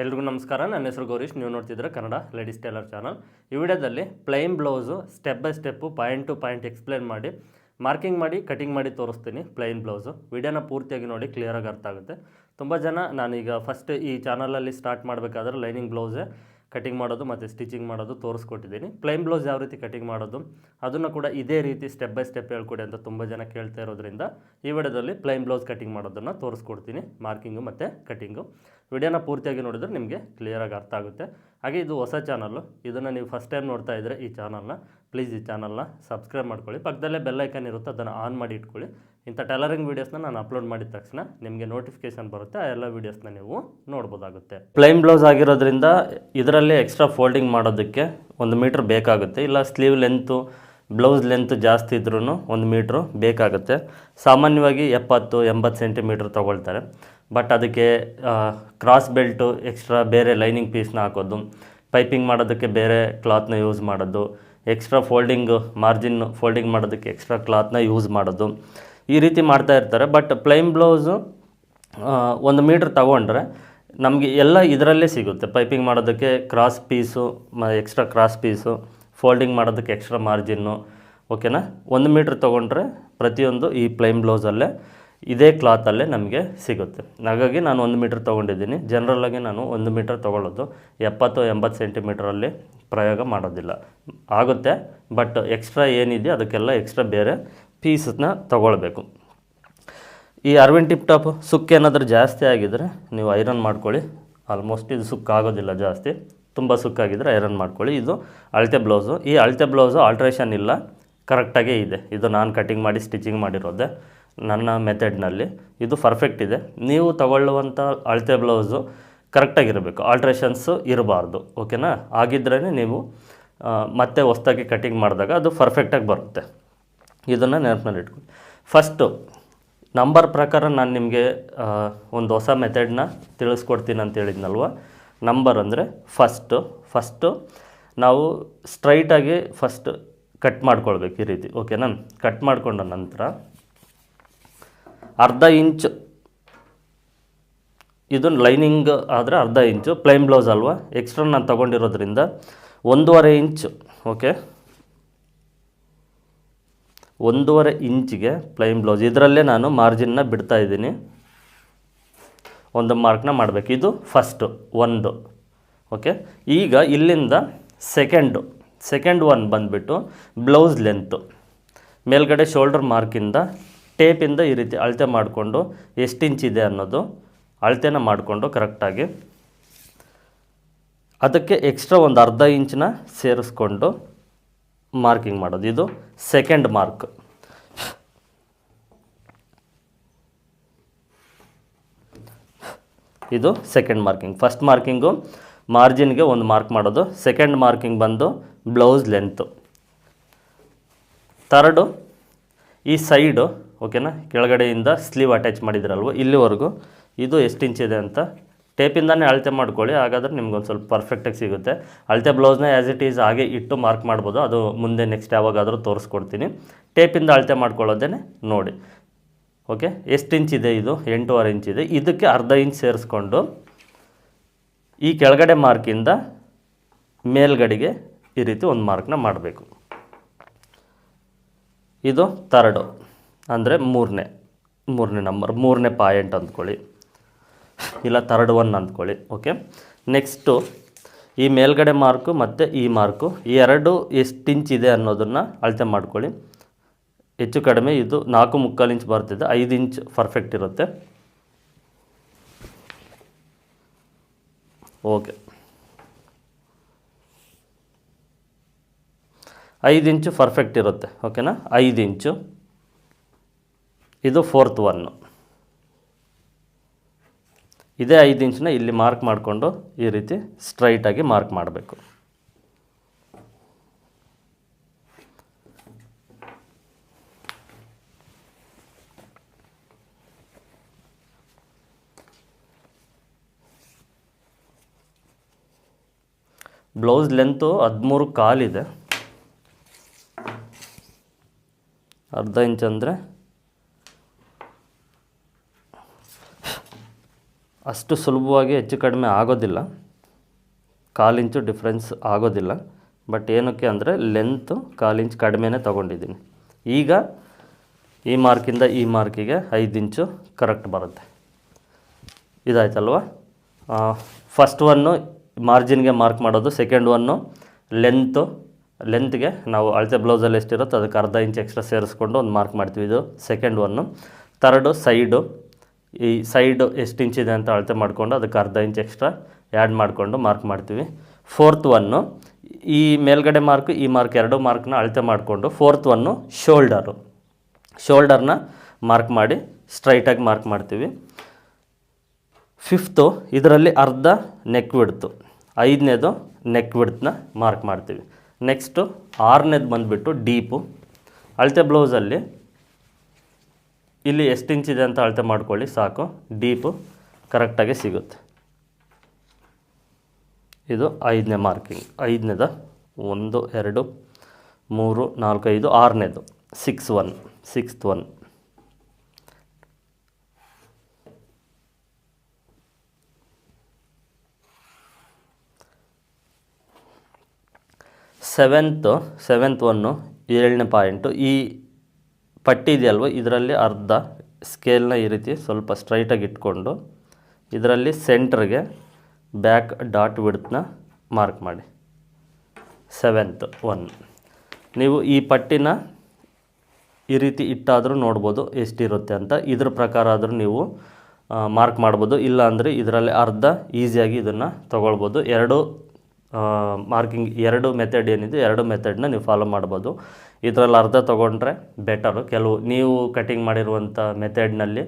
ಎಲ್ರಿಗೂ ನಮಸ್ಕಾರ. ನನ್ನ ಹೆಸರು ಗೌರೀಶ್. ನೀವು ನೋಡ್ತಿದ್ರೆ ಕನ್ನಡ ಲೇಡೀಸ್ ಟೇಲರ್ ಚಾನಲ್. ಈ ವಿಡಿಯೋದಲ್ಲಿ plain blouse step by step point to point explain ಮಾಡಿ ಮಾರ್ಕಿಂಗ್ ಮಾಡಿ ಕಟಿಂಗ್ ಮಾಡಿ ತೋರಿಸ್ತೀನಿ ಪ್ಲೈನ್ ಬ್ಲೌಸು ವಿಡಿಯೋನ ಪೂರ್ತಿಯಾಗಿ ನೋಡಿ ಕ್ಲಿಯರಾಗಿ ಅರ್ಥ ಆಗುತ್ತೆ. ತುಂಬ ಜನ ನಾನೀಗ ಫಸ್ಟ್ ಈ ಚಾನಲಲ್ಲಿ ಸ್ಟಾರ್ಟ್ ಮಾಡಬೇಕಾದ್ರೆ ಲೈನಿಂಗ್ ಬ್ಲೌಸೇ ಕಟಿಂಗ್ ಮಾಡೋದು ಮತ್ತು ಸ್ಟಿಚಿಂಗ್ ಮಾಡೋದು ತೋರಿಸ್ಕೊಟ್ಟಿದ್ದೀನಿ. ಪ್ಲೈನ್ ಬ್ಲೌಸ್ ಯಾವ ರೀತಿ ಕಟಿಂಗ್ ಮಾಡೋದು, ಅದನ್ನು ಕೂಡ ಇದೇ ರೀತಿ ಸ್ಟೆಪ್ ಬೈ ಸ್ಟೆಪ್ ಹೇಳ್ಕೊಡಿ ಅಂತ ತುಂಬ ಜನ ಕೇಳ್ತಾ ಇರೋದ್ರಿಂದ ಈ ವಿಡಿಯೋದಲ್ಲಿ ಪ್ಲೈನ್ ಬ್ಲೌಸ್ ಕಟಿಂಗ್ ಮಾಡೋದನ್ನು ತೋರಿಸ್ಕೊಡ್ತೀನಿ. ಮಾರ್ಕಿಂಗು ಮತ್ತು ಕಟಿಂಗು ವಿಡಿಯೋನ ಪೂರ್ತಿಯಾಗಿ ನೋಡಿದ್ರೆ ನಿಮಗೆ ಕ್ಲಿಯರಾಗಿ ಅರ್ಥ ಆಗುತ್ತೆ. ಹಾಗೆ ಇದು ಹೊಸ ಚಾನಲ್ಲು ಇದನ್ನು ನೀವು ಫಸ್ಟ್ ಟೈಮ್ ನೋಡ್ತಾ ಇದ್ದರೆ ಈ ಚಾನಲ್ನ ಪ್ಲೀಸ್ ಈ ಚಾನಲ್ನ ಸಬ್ಸ್ಕ್ರೈಬ್ ಮಾಡ್ಕೊಳ್ಳಿ. ಪಕ್ಕದಲ್ಲೇ ಬೆಲ್ಲೈಕನ್ ಇರುತ್ತೆ, ಅದನ್ನು ಆನ್ ಮಾಡಿ ಇಟ್ಕೊಳ್ಳಿ. ಇಂಥ ಟೈಲರಿಂಗ್ ವೀಡಿಯೋಸ್ನ ನಾನು ಅಪ್ಲೋಡ್ ಮಾಡಿದ ತಕ್ಷಣ ನಿಮಗೆ ನೋಟಿಫಿಕೇಶನ್ ಬರುತ್ತೆ, ಆ ಎಲ್ಲ ವೀಡಿಯೋಸ್ನ ನೀವು ನೋಡ್ಬೋದಾಗುತ್ತೆ. ಪ್ಲೈನ್ ಬ್ಲೌಸ್ ಆಗಿರೋದ್ರಿಂದ ಇದರಲ್ಲಿ ಎಕ್ಸ್ಟ್ರಾ ಫೋಲ್ಡಿಂಗ್ ಮಾಡೋದಕ್ಕೆ ಒಂದು ಮೀಟ್ರ್ ಬೇಕಾಗುತ್ತೆ, ಇಲ್ಲ ಸ್ಲೀವ್ ಲೆಂತು ಬ್ಲೌಸ್ ಲೆಂತ್ ಜಾಸ್ತಿ ಇದ್ರೂ ಒಂದು ಮೀಟ್ರು ಬೇಕಾಗುತ್ತೆ. ಸಾಮಾನ್ಯವಾಗಿ ಎಪ್ಪತ್ತು, ಎಂಬತ್ತು ಸೆಂಟಿಮೀಟ್ರ್ ತೊಗೊಳ್ತಾರೆ. ಬಟ್ ಅದಕ್ಕೆ ಕ್ರಾಸ್ ಬೆಲ್ಟು ಎಕ್ಸ್ಟ್ರಾ ಬೇರೆ ಲೈನಿಂಗ್ ಪೀಸ್ನ ಹಾಕೋದು ಪೈಪಿಂಗ್ ಮಾಡೋದಕ್ಕೆ ಬೇರೆ ಕ್ಲಾತ್ನ ಯೂಸ್ ಮಾಡೋದು ಎಕ್ಸ್ಟ್ರಾ ಫೋಲ್ಡಿಂಗು ಮಾರ್ಜಿನ್ ಫೋಲ್ಡಿಂಗ್ ಮಾಡೋದಕ್ಕೆ ಎಕ್ಸ್ಟ್ರಾ ಕ್ಲಾತ್ನ ಯೂಸ್ ಮಾಡೋದು. ಈ ರೀತಿ ಮಾಡ್ತಾ ಇರ್ತಾರೆ. ಬಟ್ ಪ್ಲೈನ್ ಬ್ಲೌಸು ಒಂದು ಮೀಟ್ರ್ ತಗೊಂಡ್ರೆ ನಮಗೆ ಎಲ್ಲ ಇದರಲ್ಲೇ ಸಿಗುತ್ತೆ. ಪೈಪಿಂಗ್ ಮಾಡೋದಕ್ಕೆ ಕ್ರಾಸ್ ಪೀಸು ಮ ಎಕ್ಸ್ಟ್ರಾ ಕ್ರಾಸ್ ಪೀಸು ಫೋಲ್ಡಿಂಗ್ ಮಾಡೋದಕ್ಕೆ ಎಕ್ಸ್ಟ್ರಾ ಮಾರ್ಜಿನ್ನು ಓಕೆನಾ ಒಂದು ಮೀಟ್ರ್ ತೊಗೊಂಡ್ರೆ ಪ್ರತಿಯೊಂದು ಈ ಪ್ಲೈನ್ ಬ್ಲೌಸಲ್ಲೇ ಇದೇ ಕ್ಲಾತಲ್ಲೇ ನಮಗೆ ಸಿಗುತ್ತೆ. ಹಾಗಾಗಿ ನಾನು ಒಂದು ಮೀಟ್ರ್ ತೊಗೊಂಡಿದ್ದೀನಿ. ಜನರಲ್ಲಾಗಿ ನಾನು ಒಂದು ಮೀಟ್ರ್ ತೊಗೊಳ್ಳೋದು. ಎಪ್ಪತ್ತು, ಎಂಬತ್ತು ಸೆಂಟಿಮೀಟ್ರಲ್ಲಿ ಪ್ರಯೋಗ ಮಾಡೋದಿಲ್ಲ. ಆಗುತ್ತೆ. ಬಟ್ ಎಕ್ಸ್ಟ್ರಾ ಏನಿದೆಯೋ ಅದಕ್ಕೆಲ್ಲ ಎಕ್ಸ್ಟ್ರಾ ಬೇರೆ ಪೀಸನ್ನ ತಗೊಳ್ಬೇಕು. ಈ ಅರವಿಂದ್ ಟಿಪ್ ಟಾಪ್ ಸುಕ್ಕೇನಾದರೂ ಜಾಸ್ತಿ ಆಗಿದರೆ ನೀವು ಐರನ್ ಮಾಡ್ಕೊಳ್ಳಿ. ಆಲ್ಮೋಸ್ಟ್ ಇದು ಸುಕ್ಕಾಗೋದಿಲ್ಲ ಜಾಸ್ತಿ. ತುಂಬ ಸುಕ್ಕಾಗಿದ್ದರೆ ಐರನ್ ಮಾಡ್ಕೊಳ್ಳಿ. ಇದು ಅಳತೆ ಬ್ಲೌಸು. ಈ ಅಳತೆ ಬ್ಲೌಸು ಆಲ್ಟ್ರೇಷನ್ ಇಲ್ಲ. ಕರೆಕ್ಟಾಗೇ ಇದೆ. ಇದು ನಾನು ಕಟಿಂಗ್ ಮಾಡಿ ಸ್ಟಿಚಿಂಗ್ ಮಾಡಿರೋದೆ ನನ್ನ ಮೆಥಡ್ನಲ್ಲಿ ಇದು ಪರ್ಫೆಕ್ಟ್ ಇದೆ. ನೀವು ತಗೊಳ್ಳುವಂಥ ಅಳತೆ ಬ್ಲೌಸು ಕರೆಕ್ಟಾಗಿರಬೇಕು ಆಲ್ಟ್ರೇಷನ್ಸು ಇರಬಾರ್ದು. ಓಕೆನಾ ಆಗಿದ್ರೇ ನೀವು ಮತ್ತೆ ಹೊಸ್ದಾಗಿ ಕಟಿಂಗ್ ಮಾಡಿದಾಗ ಅದು ಪರ್ಫೆಕ್ಟಾಗಿ ಬರುತ್ತೆ. ಇದನ್ನು ನೆನಪಿನಲ್ಲಿ ಇಟ್ಕೊಳ್ಳಿ. ಫಸ್ಟು ನಂಬರ್ ಪ್ರಕಾರ ನಾನು ನಿಮಗೆ ಒಂದು ಹೊಸ ಮೆಥಡ್ನ ತಿಳಿಸ್ಕೊಡ್ತೀನಿ ಅಂತ ಹೇಳಿದ್ನಲ್ವ? ನಂಬರ್ ಅಂದರೆ ಫಸ್ಟು ಫಸ್ಟು ನಾವು ಸ್ಟ್ರೈಟಾಗಿ ಫಸ್ಟ್ ಕಟ್ ಮಾಡ್ಕೊಳ್ಬೇಕು ಈ ರೀತಿ ಓಕೆನಾ ಕಟ್ ಮಾಡಿಕೊಂಡ ನಂತರ ಅರ್ಧ ಇಂಚ್, ಇದು ಲೈನಿಂಗ್ ಆದರೆ ಅರ್ಧ ಇಂಚು ಪ್ಲೈನ್ ಬ್ಲೌಸ್ ಅಲ್ವಾ? ಎಕ್ಸ್ಟ್ರಾ ನಾನು ತೊಗೊಂಡಿರೋದ್ರಿಂದ ಒಂದೂವರೆ ಇಂಚು ಓಕೆ ಒಂದೂವರೆ ಇಂಚಿಗೆ ಪ್ಲೈನ್ ಬ್ಲೌಸ್ ಇದರಲ್ಲೇ ನಾನು ಮಾರ್ಜಿನ್ನ ಬಿಡ್ತಾ ಇದ್ದೀನಿ. ಒಂದು ಮಾರ್ಕ್ನ ಮಾಡಬೇಕು. ಇದು ಫಸ್ಟು ಒಂದು. ಓಕೆ ಈಗ ಇಲ್ಲಿಂದ ಸೆಕೆಂಡು ಸೆಕೆಂಡ್ ಒನ್ ಬಂದುಬಿಟ್ಟು ಬ್ಲೌಸ್ ಲೆಂತು ಮೇಲ್ಗಡೆ ಶೋಲ್ಡರ್ ಮಾರ್ಕಿಂದ ಟೇಪಿಂದ ಈ ರೀತಿ ಅಳತೆ ಮಾಡಿಕೊಂಡು ಎಷ್ಟು ಇಂಚ್ ಇದೆ ಅನ್ನೋದು ಅಳತೆನ ಮಾಡಿಕೊಂಡು ಕರೆಕ್ಟಾಗಿ ಅದಕ್ಕೆ ಎಕ್ಸ್ಟ್ರಾ ಒಂದು ಅರ್ಧ ಇಂಚನ್ನ ಸೇರಿಸ್ಕೊಂಡು ಮಾರ್ಕಿಂಗ್ ಮಾಡೋದು. ಇದು ಸೆಕೆಂಡ್ ಮಾರ್ಕ್ ಇದು ಸೆಕೆಂಡ್ ಮಾರ್ಕಿಂಗ್ ಫಸ್ಟ್ ಮಾರ್ಕಿಂಗು ಮಾರ್ಜಿನ್ಗೆ ಒಂದು ಮಾರ್ಕ್ ಮಾಡೋದು. ಸೆಕೆಂಡ್ ಮಾರ್ಕಿಂಗ್ ಬಂದು ಬ್ಲೌಸ್ ಲೆಂತು ತರ್ಡು ಈ ಸೈಡು ಓಕೆನಾ ಕೆಳಗಡೆಯಿಂದ ಸ್ಲೀವ್ ಅಟ್ಯಾಚ್ ಮಾಡಿದ್ರಲ್ವ, ಇಲ್ಲಿವರೆಗೂ ಇದು ಎಷ್ಟು ಇಂಚ್ ಇದೆ ಅಂತ ಟೇಪಿಂದನೇ ಅಳತೆ ಮಾಡ್ಕೊಳ್ಳಿ, ಹಾಗಾದ್ರೆ ನಿಮ್ಗೊಂದು ಸ್ವಲ್ಪ ಪರ್ಫೆಕ್ಟಾಗಿ ಸಿಗುತ್ತೆ. ಅಳತೆ ಬ್ಲೌಸ್ನ ಆ್ಯಸ್ ಇಟ್ ಈಸ್ ಹಾಗೆ ಇಟ್ಟು ಮಾರ್ಕ್ ಮಾಡ್ಬೋದು, ಅದು ಮುಂದೆ ನೆಕ್ಸ್ಟ್ ಯಾವಾಗಾದರೂ ತೋರಿಸ್ಕೊಡ್ತೀನಿ. ಟೇಪಿಂದ ಅಳತೆ ಮಾಡ್ಕೊಳ್ಳೋದೇ ನೋಡಿ. ಓಕೆ ಎಷ್ಟು ಇಂಚ್ ಇದೆ ಇದು? ಎಂಟೂವರೆ ಇಂಚ್ ಇದೆ. ಇದಕ್ಕೆ ಅರ್ಧ ಇಂಚ್ ಸೇರಿಸ್ಕೊಂಡು ಈ ಕೆಳಗಡೆ ಮಾರ್ಕಿಂದ ಮೇಲ್ಗಡೆಗೆ ಈ ರೀತಿ ಒಂದು ಮಾರ್ಕ್ನ ಮಾಡಬೇಕು. ಇದು ತರ್ಡು ಅಂದರೆ ಮೂರನೇ ಮೂರನೇ ನಂಬರ್ ಮೂರನೇ ಪಾಯಿಂಟ್ ಅಂದ್ಕೊಳ್ಳಿ. ಇಲ್ಲ ತರ್ಡ್ ಒನ್ ಅಂದ್ಕೊಳ್ಳಿ ಓಕೆ ನೆಕ್ಸ್ಟು ಈ ಮೇಲ್ಗಡೆ ಮಾರ್ಕು ಮತ್ತು ಈ ಮಾರ್ಕು ಈ ಎರಡು ಎಷ್ಟು ಇಂಚ್ ಇದೆ ಅನ್ನೋದನ್ನು ಅಳತೆ ಮಾಡ್ಕೊಳ್ಳಿ. ಹೆಚ್ಚು ಕಡಿಮೆ ಇದು ನಾಲ್ಕು ಮುಕ್ಕಾಲು ಇಂಚ್ ಬರ್ತಿದೆ, ಐದು ಇಂಚ್ ಪರ್ಫೆಕ್ಟ್ ಇರುತ್ತೆ. ಓಕೆ ಐದು ಇಂಚು ಪರ್ಫೆಕ್ಟ್ ಇರುತ್ತೆ ಓಕೆನಾ ಐದು ಇಂಚು ಇದು ಫೋರ್ತ್ ಒನ್ನು ಇದೇ ಐದು ಇಂಚನ್ನ ಇಲ್ಲಿ ಮಾರ್ಕ್ ಮಾಡಿಕೊಂಡು ಈ ರೀತಿ ಸ್ಟ್ರೈಟಾಗಿ ಮಾರ್ಕ್ ಮಾಡಬೇಕು. ಬ್ಲೌಸ್ ಲೆಂತು ಹದಿಮೂರು ಕಾಲಿದೆ. ಅರ್ಧ ಇಂಚ್ ಅಂದರೆ ಅಷ್ಟು ಸುಲಭವಾಗಿ ಹೆಚ್ಚು ಕಡಿಮೆ ಆಗೋದಿಲ್ಲ. ಕಾಲಿಂಚು ಡಿಫ್ರೆನ್ಸ್ ಆಗೋದಿಲ್ಲ. ಬಟ್ ಏನಕ್ಕೆ ಅಂದರೆ ಲೆಂತು ಕಾಲಿಂಚು ಕಡಿಮೆನೇ ತೊಗೊಂಡಿದ್ದೀನಿ. ಈಗ ಈ ಮಾರ್ಕಿಂದ ಈ ಮಾರ್ಕಿಗೆ ಐದು ಇಂಚು ಕರೆಕ್ಟ್ ಬರುತ್ತೆ. ಇದಾಯ್ತಲ್ವ? ಫಸ್ಟ್ ಒನ್ನು ಮಾರ್ಜಿನ್ಗೆ ಮಾರ್ಕ್ ಮಾಡೋದು ಸೆಕೆಂಡ್ ಒನ್ನು ಲೆಂತು ಲೆಂತ್ಗೆ ನಾವು ಅಳತೆ ಬ್ಲೌಸಲ್ಲಿ ಎಷ್ಟಿರುತ್ತೋ ಅದಕ್ಕೆ ಅರ್ಧ ಇಂಚ್ ಎಕ್ಸ್ಟ್ರಾ ಸೇರಿಸ್ಕೊಂಡು ಒಂದು ಮಾರ್ಕ್ ಮಾಡ್ತೀವಿ. ಇದು ಸೆಕೆಂಡ್ ಒನ್ನು ತರ್ಡು ಸೈಡು ಈ ಸೈಡ್ ಎಷ್ಟು ಇಂಚಿದೆ ಅಂತ ಅಳತೆ ಮಾಡಿಕೊಂಡು ಅದಕ್ಕೆ ಅರ್ಧ ಇಂಚ್ ಎಕ್ಸ್ಟ್ರಾ ಆ್ಯಡ್ ಮಾಡಿಕೊಂಡು ಮಾರ್ಕ್ ಮಾಡ್ತೀವಿ. ಫೋರ್ತ್ ಒನ್ನು ಈ ಮೇಲ್ಗಡೆ ಮಾರ್ಕ್, ಈ ಮಾರ್ಕ್ ಎರಡು ಮಾರ್ಕ್ನ ಅಳತೆ ಮಾಡಿಕೊಂಡು ಫೋರ್ತ್ ಒನ್ನು ಶೋಲ್ಡರು ಶೋಲ್ಡರ್ನ ಮಾರ್ಕ್ ಮಾಡಿ ಸ್ಟ್ರೈಟಾಗಿ ಮಾರ್ಕ್ ಮಾಡ್ತೀವಿ. ಫಿಫ್ತು ಇದರಲ್ಲಿ ಅರ್ಧ ನೆಕ್ ಬಿಡ್ತು ಐದನೇದು ನೆಕ್ ಬಿಡ್ತನ್ನ ಮಾರ್ಕ್ ಮಾಡ್ತೀವಿ. ನೆಕ್ಸ್ಟು ಆರನೇದು ಬಂದುಬಿಟ್ಟು ಡೀಪು ಅಳತೆ ಬ್ಲೌಸಲ್ಲಿ ಇಲ್ಲಿ ಎಷ್ಟು ಇಂಚಿದೆ ಅಂತ ಅಳತೆ ಮಾಡ್ಕೊಳ್ಳಿ, ಸಾಕು. ಡೀಪು ಕರೆಕ್ಟಾಗಿ ಸಿಗುತ್ತೆ. ಇದು ಐದನೇ ಮಾರ್ಕಿಂಗ್. ಐದನೇದ ಒಂದು, ಎರಡು, ಮೂರು, ನಾಲ್ಕು, ಐದು, ಆರನೇದು. Six one sixth one seventh seventh one ಏಳನೇ ಪಾಯಿಂಟು ಈ ಪಟ್ಟಿ ಇದೆಯಲ್ವ ಇದರಲ್ಲಿ ಅರ್ಧ ಸ್ಕೇಲ್ನ ಈ ರೀತಿ ಸ್ವಲ್ಪ ಸ್ಟ್ರೈಟಾಗಿ ಇಟ್ಕೊಂಡು ಇದರಲ್ಲಿ ಸೆಂಟ್ರಿಗೆ ಬ್ಯಾಕ್ ಡಾಟ್ ವಿಡ್ತ್ನ ಮಾರ್ಕ್ ಮಾಡಿ. ಸೆವೆಂತ್ ಒನ್ ನೀವು ಈ ಪಟ್ಟಿನ ಈ ರೀತಿ ಇಟ್ಟಾದರೂ ನೋಡ್ಬೋದು ಎಷ್ಟಿರುತ್ತೆ ಅಂತ. ಇದ್ರ ಪ್ರಕಾರ ಆದರೂ ನೀವು ಮಾರ್ಕ್ ಮಾಡ್ಬೋದು. ಇಲ್ಲ ಅಂದರೆ ಇದರಲ್ಲಿ ಅರ್ಧ ಈಸಿಯಾಗಿ ಇದನ್ನು ತೊಗೊಳ್ಬೋದು. ಎರಡು ಮಾರ್ಕಿಂಗ್ ಎರಡು ಮೆಥಡ್ ಏನಿದೆ, ಎರಡು ಮೆಥಡ್ನ ನೀವು ಫಾಲೋ ಮಾಡ್ಬೋದು. ಇದರಲ್ಲಿ ಅರ್ಧ ತೊಗೊಂಡ್ರೆ ಬೆಟರು ಕೆಲವು ನೀವು ಕಟಿಂಗ್ ಮಾಡಿರುವಂಥ ಮೆಥಡ್ನಲ್ಲಿ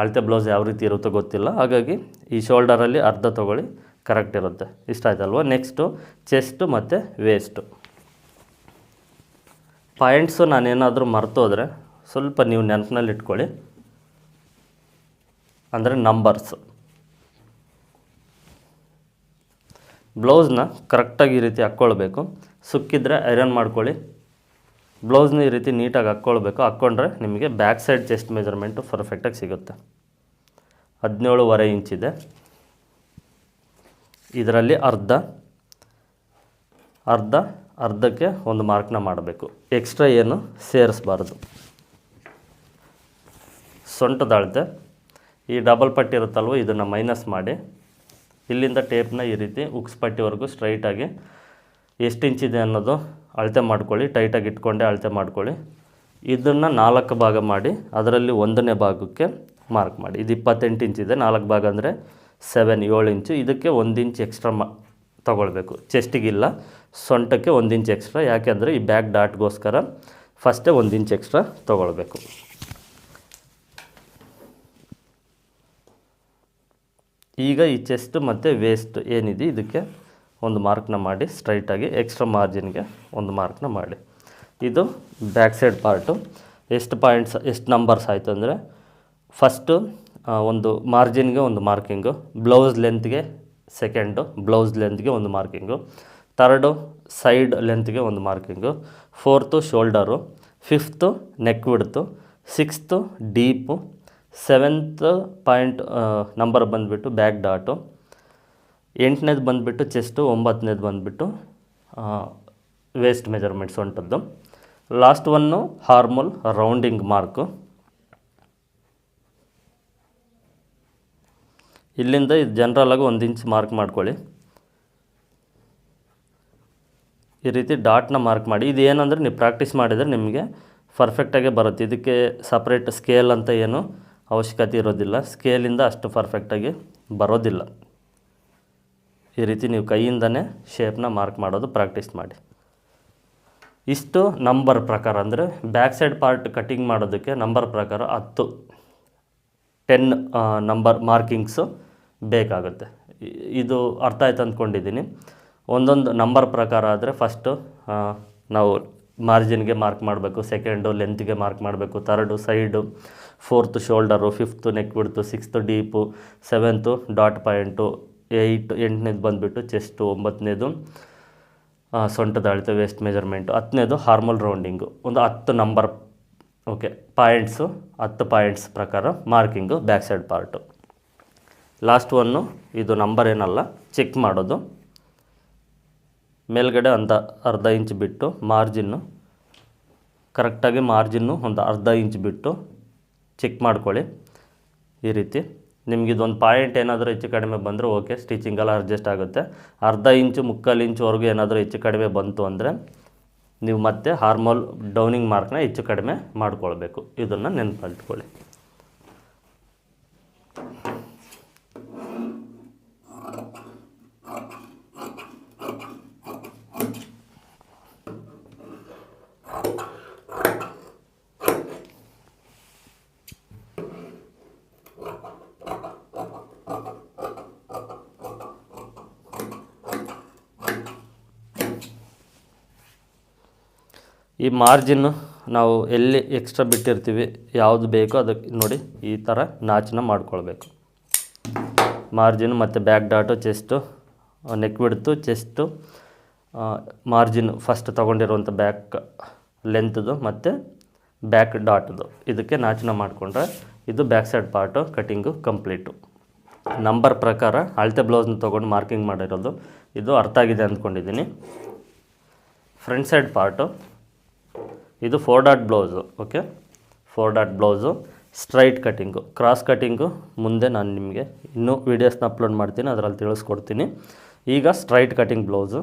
ಅಳತೆ ಬ್ಲೌಸ್ ಯಾವ ರೀತಿ ಇರುತ್ತೋ ಗೊತ್ತಿಲ್ಲ. ಹಾಗಾಗಿ ಈ ಶೋಲ್ಡರಲ್ಲಿ ಅರ್ಧ ತೊಗೊಳ್ಳಿ ಕರೆಕ್ಟ್ ಇರುತ್ತೆ. ಇಷ್ಟ ಆಯ್ತಲ್ವ? ನೆಕ್ಸ್ಟು ಚೆಸ್ಟು ಮತ್ತು ವೇಸ್ಟು ಪಾಯಿಂಟ್ಸು ನಾನೇನಾದರೂ ಮರ್ತೋದ್ರೆ ಸ್ವಲ್ಪ ನೀವು ನೆನಪಿನಲ್ಲಿ ಇಟ್ಕೊಳ್ಳಿ. ಅಂದರೆ ನಂಬರ್ಸು ಬ್ಲೌಸ್ನ ಕರೆಕ್ಟಾಗಿ ಈ ರೀತಿ ಹಾಕ್ಕೊಳ್ಬೇಕು. ಸುಕ್ಕಿದ್ರೆ ಐರನ್ ಮಾಡ್ಕೊಳ್ಳಿ. ಬ್ಲೌಸ್ನ ಈ ರೀತಿ ನೀಟಾಗಿ ಹಾಕ್ಕೊಳ್ಬೇಕು. ಹಾಕ್ಕೊಂಡ್ರೆ ನಿಮಗೆ ಬ್ಯಾಕ್ ಸೈಡ್ ಚೆಸ್ಟ್ ಮೆಜರ್ಮೆಂಟು ಪರ್ಫೆಕ್ಟಾಗಿ ಸಿಗುತ್ತೆ. ಹದಿನೇಳುವರೆ ಇಂಚಿದೆ ಇದರಲ್ಲಿ ಅರ್ಧ ಅರ್ಧ, ಅರ್ಧಕ್ಕೆ ಒಂದು ಮಾರ್ಕ್ನ ಮಾಡಬೇಕು. ಎಕ್ಸ್ಟ್ರಾ ಏನು ಸೇರಿಸ್ಬಾರ್ದು. ಸೊಂಟದ ಅಳತೆ. ಈ ಡಬಲ್ ಪಟ್ಟಿ ಇರುತ್ತಲ್ವ, ಇದನ್ನು ಮೈನಸ್ ಮಾಡಿ. ಇಲ್ಲಿಂದ ಟೇಪ್ನ ಈ ರೀತಿ ಉಕ್ಸ್ ಪಟ್ಟಿವರೆಗೂ ಸ್ಟ್ರೈಟಾಗಿ ಎಷ್ಟು ಇಂಚಿದೆ ಅನ್ನೋದು ಅಳತೆ ಮಾಡ್ಕೊಳ್ಳಿ, ಟೈಟಾಗಿ ಇಟ್ಕೊಂಡೆ ಅಳತೆ ಮಾಡ್ಕೊಳ್ಳಿ. ಇದನ್ನು ನಾಲ್ಕು ಭಾಗ ಮಾಡಿ, ಅದರಲ್ಲಿ ಒಂದನೇ ಭಾಗಕ್ಕೆ ಮಾರ್ಕ್ ಮಾಡಿ. ಇದು ಇಪ್ಪತ್ತೆಂಟು ಇಂಚಿದೆ ನಾಲ್ಕು ಭಾಗ ಅಂದರೆ ಸೆವೆನ್ ಏಳು ಇಂಚು ಇದಕ್ಕೆ ಒಂದು ಇಂಚ್ ಎಕ್ಸ್ಟ್ರಾ ಮಾ ತೊಗೊಳ್ಬೇಕು. ಚೆಸ್ಟಿಗಿಲ್ಲ ಸೊಂಟಕ್ಕೆ ಒಂದು ಇಂಚ್ ಎಕ್ಸ್ಟ್ರಾ ಯಾಕೆಂದರೆ ಈ ಬ್ಯಾಕ್ ಡಾಟ್ಗೋಸ್ಕರ ಫಸ್ಟೇ ಒಂದು ಇಂಚ್ ಎಕ್ಸ್ಟ್ರಾ ತೊಗೊಳ್ಬೇಕು. ಈಗ ಈ ಚೆಸ್ಟ್ ಮತ್ತು ವೇಸ್ಟ್ ಏನಿದೆ, ಇದಕ್ಕೆ ಒಂದು ಮಾರ್ಕ್ನ ಮಾಡಿ ಸ್ಟ್ರೈಟಾಗಿ ಎಕ್ಸ್ಟ್ರಾ ಮಾರ್ಜಿನ್ಗೆ ಒಂದು ಮಾರ್ಕ್ನ ಮಾಡಿ. ಇದು ಬ್ಯಾಕ್ ಸೈಡ್ ಪಾರ್ಟು ಎಷ್ಟು ಪಾಯಿಂಟ್ಸ್ ಎಷ್ಟು ನಂಬರ್ಸ್ ಆಯಿತು ಅಂದರೆ ಫಸ್ಟು ಒಂದು ಮಾರ್ಜಿನ್ಗೆ ಒಂದು ಮಾರ್ಕಿಂಗು ಬ್ಲೌಸ್ ಲೆಂತ್ಗೆ ಸೆಕೆಂಡು ಬ್ಲೌಸ್ ಲೆಂತ್ಗೆ ಒಂದು ಮಾರ್ಕಿಂಗು ತರ್ಡು ಸೈಡ್ ಲೆಂತ್ಗೆ ಒಂದು marking fourth shoulder fifth neck width sixth deep seventh point number ಬಂದುಬಿಟ್ಟು ಬ್ಯಾಕ್ ಡಾಟು ಎಂಟನೇದು ಬಂದುಬಿಟ್ಟು ಚೆಸ್ಟು, ಒಂಬತ್ತನೇದು ಬಂದುಬಿಟ್ಟು waist measurements ಹೊಂಟದ್ದು last one armhole rounding mark ಇಲ್ಲಿಂದ ಇದು ಜನ್ರಲಾಗಿ ಒಂದು ಇಂಚ್ ಮಾರ್ಕ್ ಮಾಡ್ಕೊಳ್ಳಿ. ಈ ರೀತಿ ಡಾಟ್ನ ಮಾರ್ಕ್ ಮಾಡಿ. ಇದು ಏನಂದರೆ ನೀವು ಪ್ರಾಕ್ಟೀಸ್ ಮಾಡಿದರೆ ನಿಮಗೆ ಪರ್ಫೆಕ್ಟಾಗೇ ಬರುತ್ತೆ. ಇದಕ್ಕೆ ಸಪ್ರೇಟ್ ಸ್ಕೇಲ್ ಅಂತ ಏನು ಅವಶ್ಯಕತೆ ಇರೋದಿಲ್ಲ. ಸ್ಕೇಲಿಂದ ಅಷ್ಟು ಪರ್ಫೆಕ್ಟಾಗಿ ಬರೋದಿಲ್ಲ. ಈ ರೀತಿ ನೀವು ಕೈಯಿಂದನೇ ಶೇಪ್ನ ಮಾರ್ಕ್ ಮಾಡೋದು ಪ್ರಾಕ್ಟೀಸ್ ಮಾಡಿ. ಇಷ್ಟು ನಂಬರ್ ಪ್ರಕಾರ ಅಂದರೆ ಬ್ಯಾಕ್ ಸೈಡ್ ಪಾರ್ಟ್ ಕಟಿಂಗ್ ಮಾಡೋದಕ್ಕೆ ನಂಬರ್ ಪ್ರಕಾರ ಹತ್ತು ಟೆನ್ ನಂಬರ್ ಮಾರ್ಕಿಂಗ್ಸು ಬೇಕಾಗುತ್ತೆ. ಇದು ಅರ್ಥ ಆಯ್ತು ಅಂದ್ಕೊಂಡಿದ್ದೀನಿ. ಒಂದೊಂದು ನಂಬರ್ ಪ್ರಕಾರ ಆದರೆ ಫಸ್ಟು ನಾವು ಮಾರ್ಜಿನ್ಗೆ ಮಾರ್ಕ್ ಮಾಡಬೇಕು ಸೆಕೆಂಡು ಲೆಂತ್ಗೆ ಮಾರ್ಕ್ ಮಾಡಬೇಕು third side fourth shoulder fifth neck width sixth deep seventh dot point eight, ಎಂಟನೇದು ಬಂದುಬಿಟ್ಟು ಚೆಸ್ಟು ಒಂಬತ್ತನೇದು ಸೊಂಟದ ಅಳತೆ ವೇಸ್ಟ್ ಮೆಜರ್ಮೆಂಟು ಹತ್ತನೇದು ಹಾರ್ಮಲ್ ರೌಂಡಿಂಗು ಒಂದು ಹತ್ತು ನಂಬರ್ ಓಕೆ ಪಾಯಿಂಟ್ಸು ಹತ್ತು ಪಾಯಿಂಟ್ಸ್ ಪ್ರಕಾರ marking back side part last one ಇದು ನಂಬರ್ ಏನಲ್ಲ ಚೆಕ್ ಮಾಡೋದು. ಮೇಲ್ಗಡೆ ಒಂದು ಅರ್ಧ ಇಂಚ್ ಬಿಟ್ಟು ಮಾರ್ಜಿನ್ನು ಕರೆಕ್ಟಾಗಿ ಮಾರ್ಜಿನ್ನು ಒಂದು ಅರ್ಧ ಇಂಚ್ ಬಿಟ್ಟು ಚೆಕ್ ಮಾಡ್ಕೊಳ್ಳಿ. ಈ ರೀತಿ. ನಿಮ್ಗೆ ಇದೊಂದು ಪಾಯಿಂಟ್ ಏನಾದರೂ ಹೆಚ್ಚು ಕಡಿಮೆ ಬಂದರೂ ಓಕೆ ಸ್ಟಿಚಿಂಗೆಲ್ಲ ಅಡ್ಜಸ್ಟ್ ಆಗುತ್ತೆ. ಅರ್ಧ ಇಂಚು ಮುಕ್ಕಾಲು ಇಂಚುವರೆಗೂ ಏನಾದರೂ ಹೆಚ್ಚು ಕಡಿಮೆ ಬಂತು ಅಂದರೆ ನೀವು ಮತ್ತೆ ಹಾರ್ಮೋಲ್ ಡೌನಿಂಗ್ ಮಾರ್ಕ್ನ ಹೆಚ್ಚು ಕಡಿಮೆ ಮಾಡ್ಕೊಳ್ಬೇಕು. ಇದನ್ನು ನೆನಪಲ್ಲಿಟ್ಕೊಳ್ಳಿ ಈ ಮಾರ್ಜಿನ್ನು ನಾವು ಎಲ್ಲಿ ಎಕ್ಸ್ಟ್ರಾ ಬಿಟ್ಟಿರ್ತೀವಿ, ಯಾವುದು ಬೇಕೋ ಅದಕ್ಕೆ ನೋಡಿ ಈ ಥರ ನಾಚನ ಮಾಡ್ಕೊಳ್ಬೇಕು. ಮಾರ್ಜಿನ್ ಮತ್ತು back dot chest neck width chest margin first ತೊಗೊಂಡಿರುವಂಥ back ಲೆಂತ್ದು ಮತ್ತು ಬ್ಯಾಕ್ ಡಾಟ್ದು ಇದಕ್ಕೆ ನಾಚನ ಮಾಡಿಕೊಂಡ್ರೆ ಇದು back side part cutting complete number ಪ್ರಕಾರ ಅಳತೆ ಬ್ಲೌಸ್ನ ತೊಗೊಂಡು ಮಾರ್ಕಿಂಗ್ ಮಾಡಿರೋದು. ಇದು ಅರ್ಥ ಆಗಿದೆ ಅಂದ್ಕೊಂಡಿದ್ದೀನಿ. ಫ್ರಂಟ್ ಸೈಡ್ ಪಾರ್ಟು ಇದು four dot blouse okay four dot blouse straight cutting cross cutting ಮುಂದೆ ನಾನು ನಿಮಗೆ ಇನ್ನೂ ವೀಡಿಯೋಸ್ನ ಅಪ್ಲೋಡ್ ಮಾಡ್ತೀನಿ, ಅದರಲ್ಲಿ ತಿಳಿಸ್ಕೊಡ್ತೀನಿ. ಈಗ ಸ್ಟ್ರೈಟ್ ಕಟ್ಟಿಂಗ್ ಬ್ಲೌಸು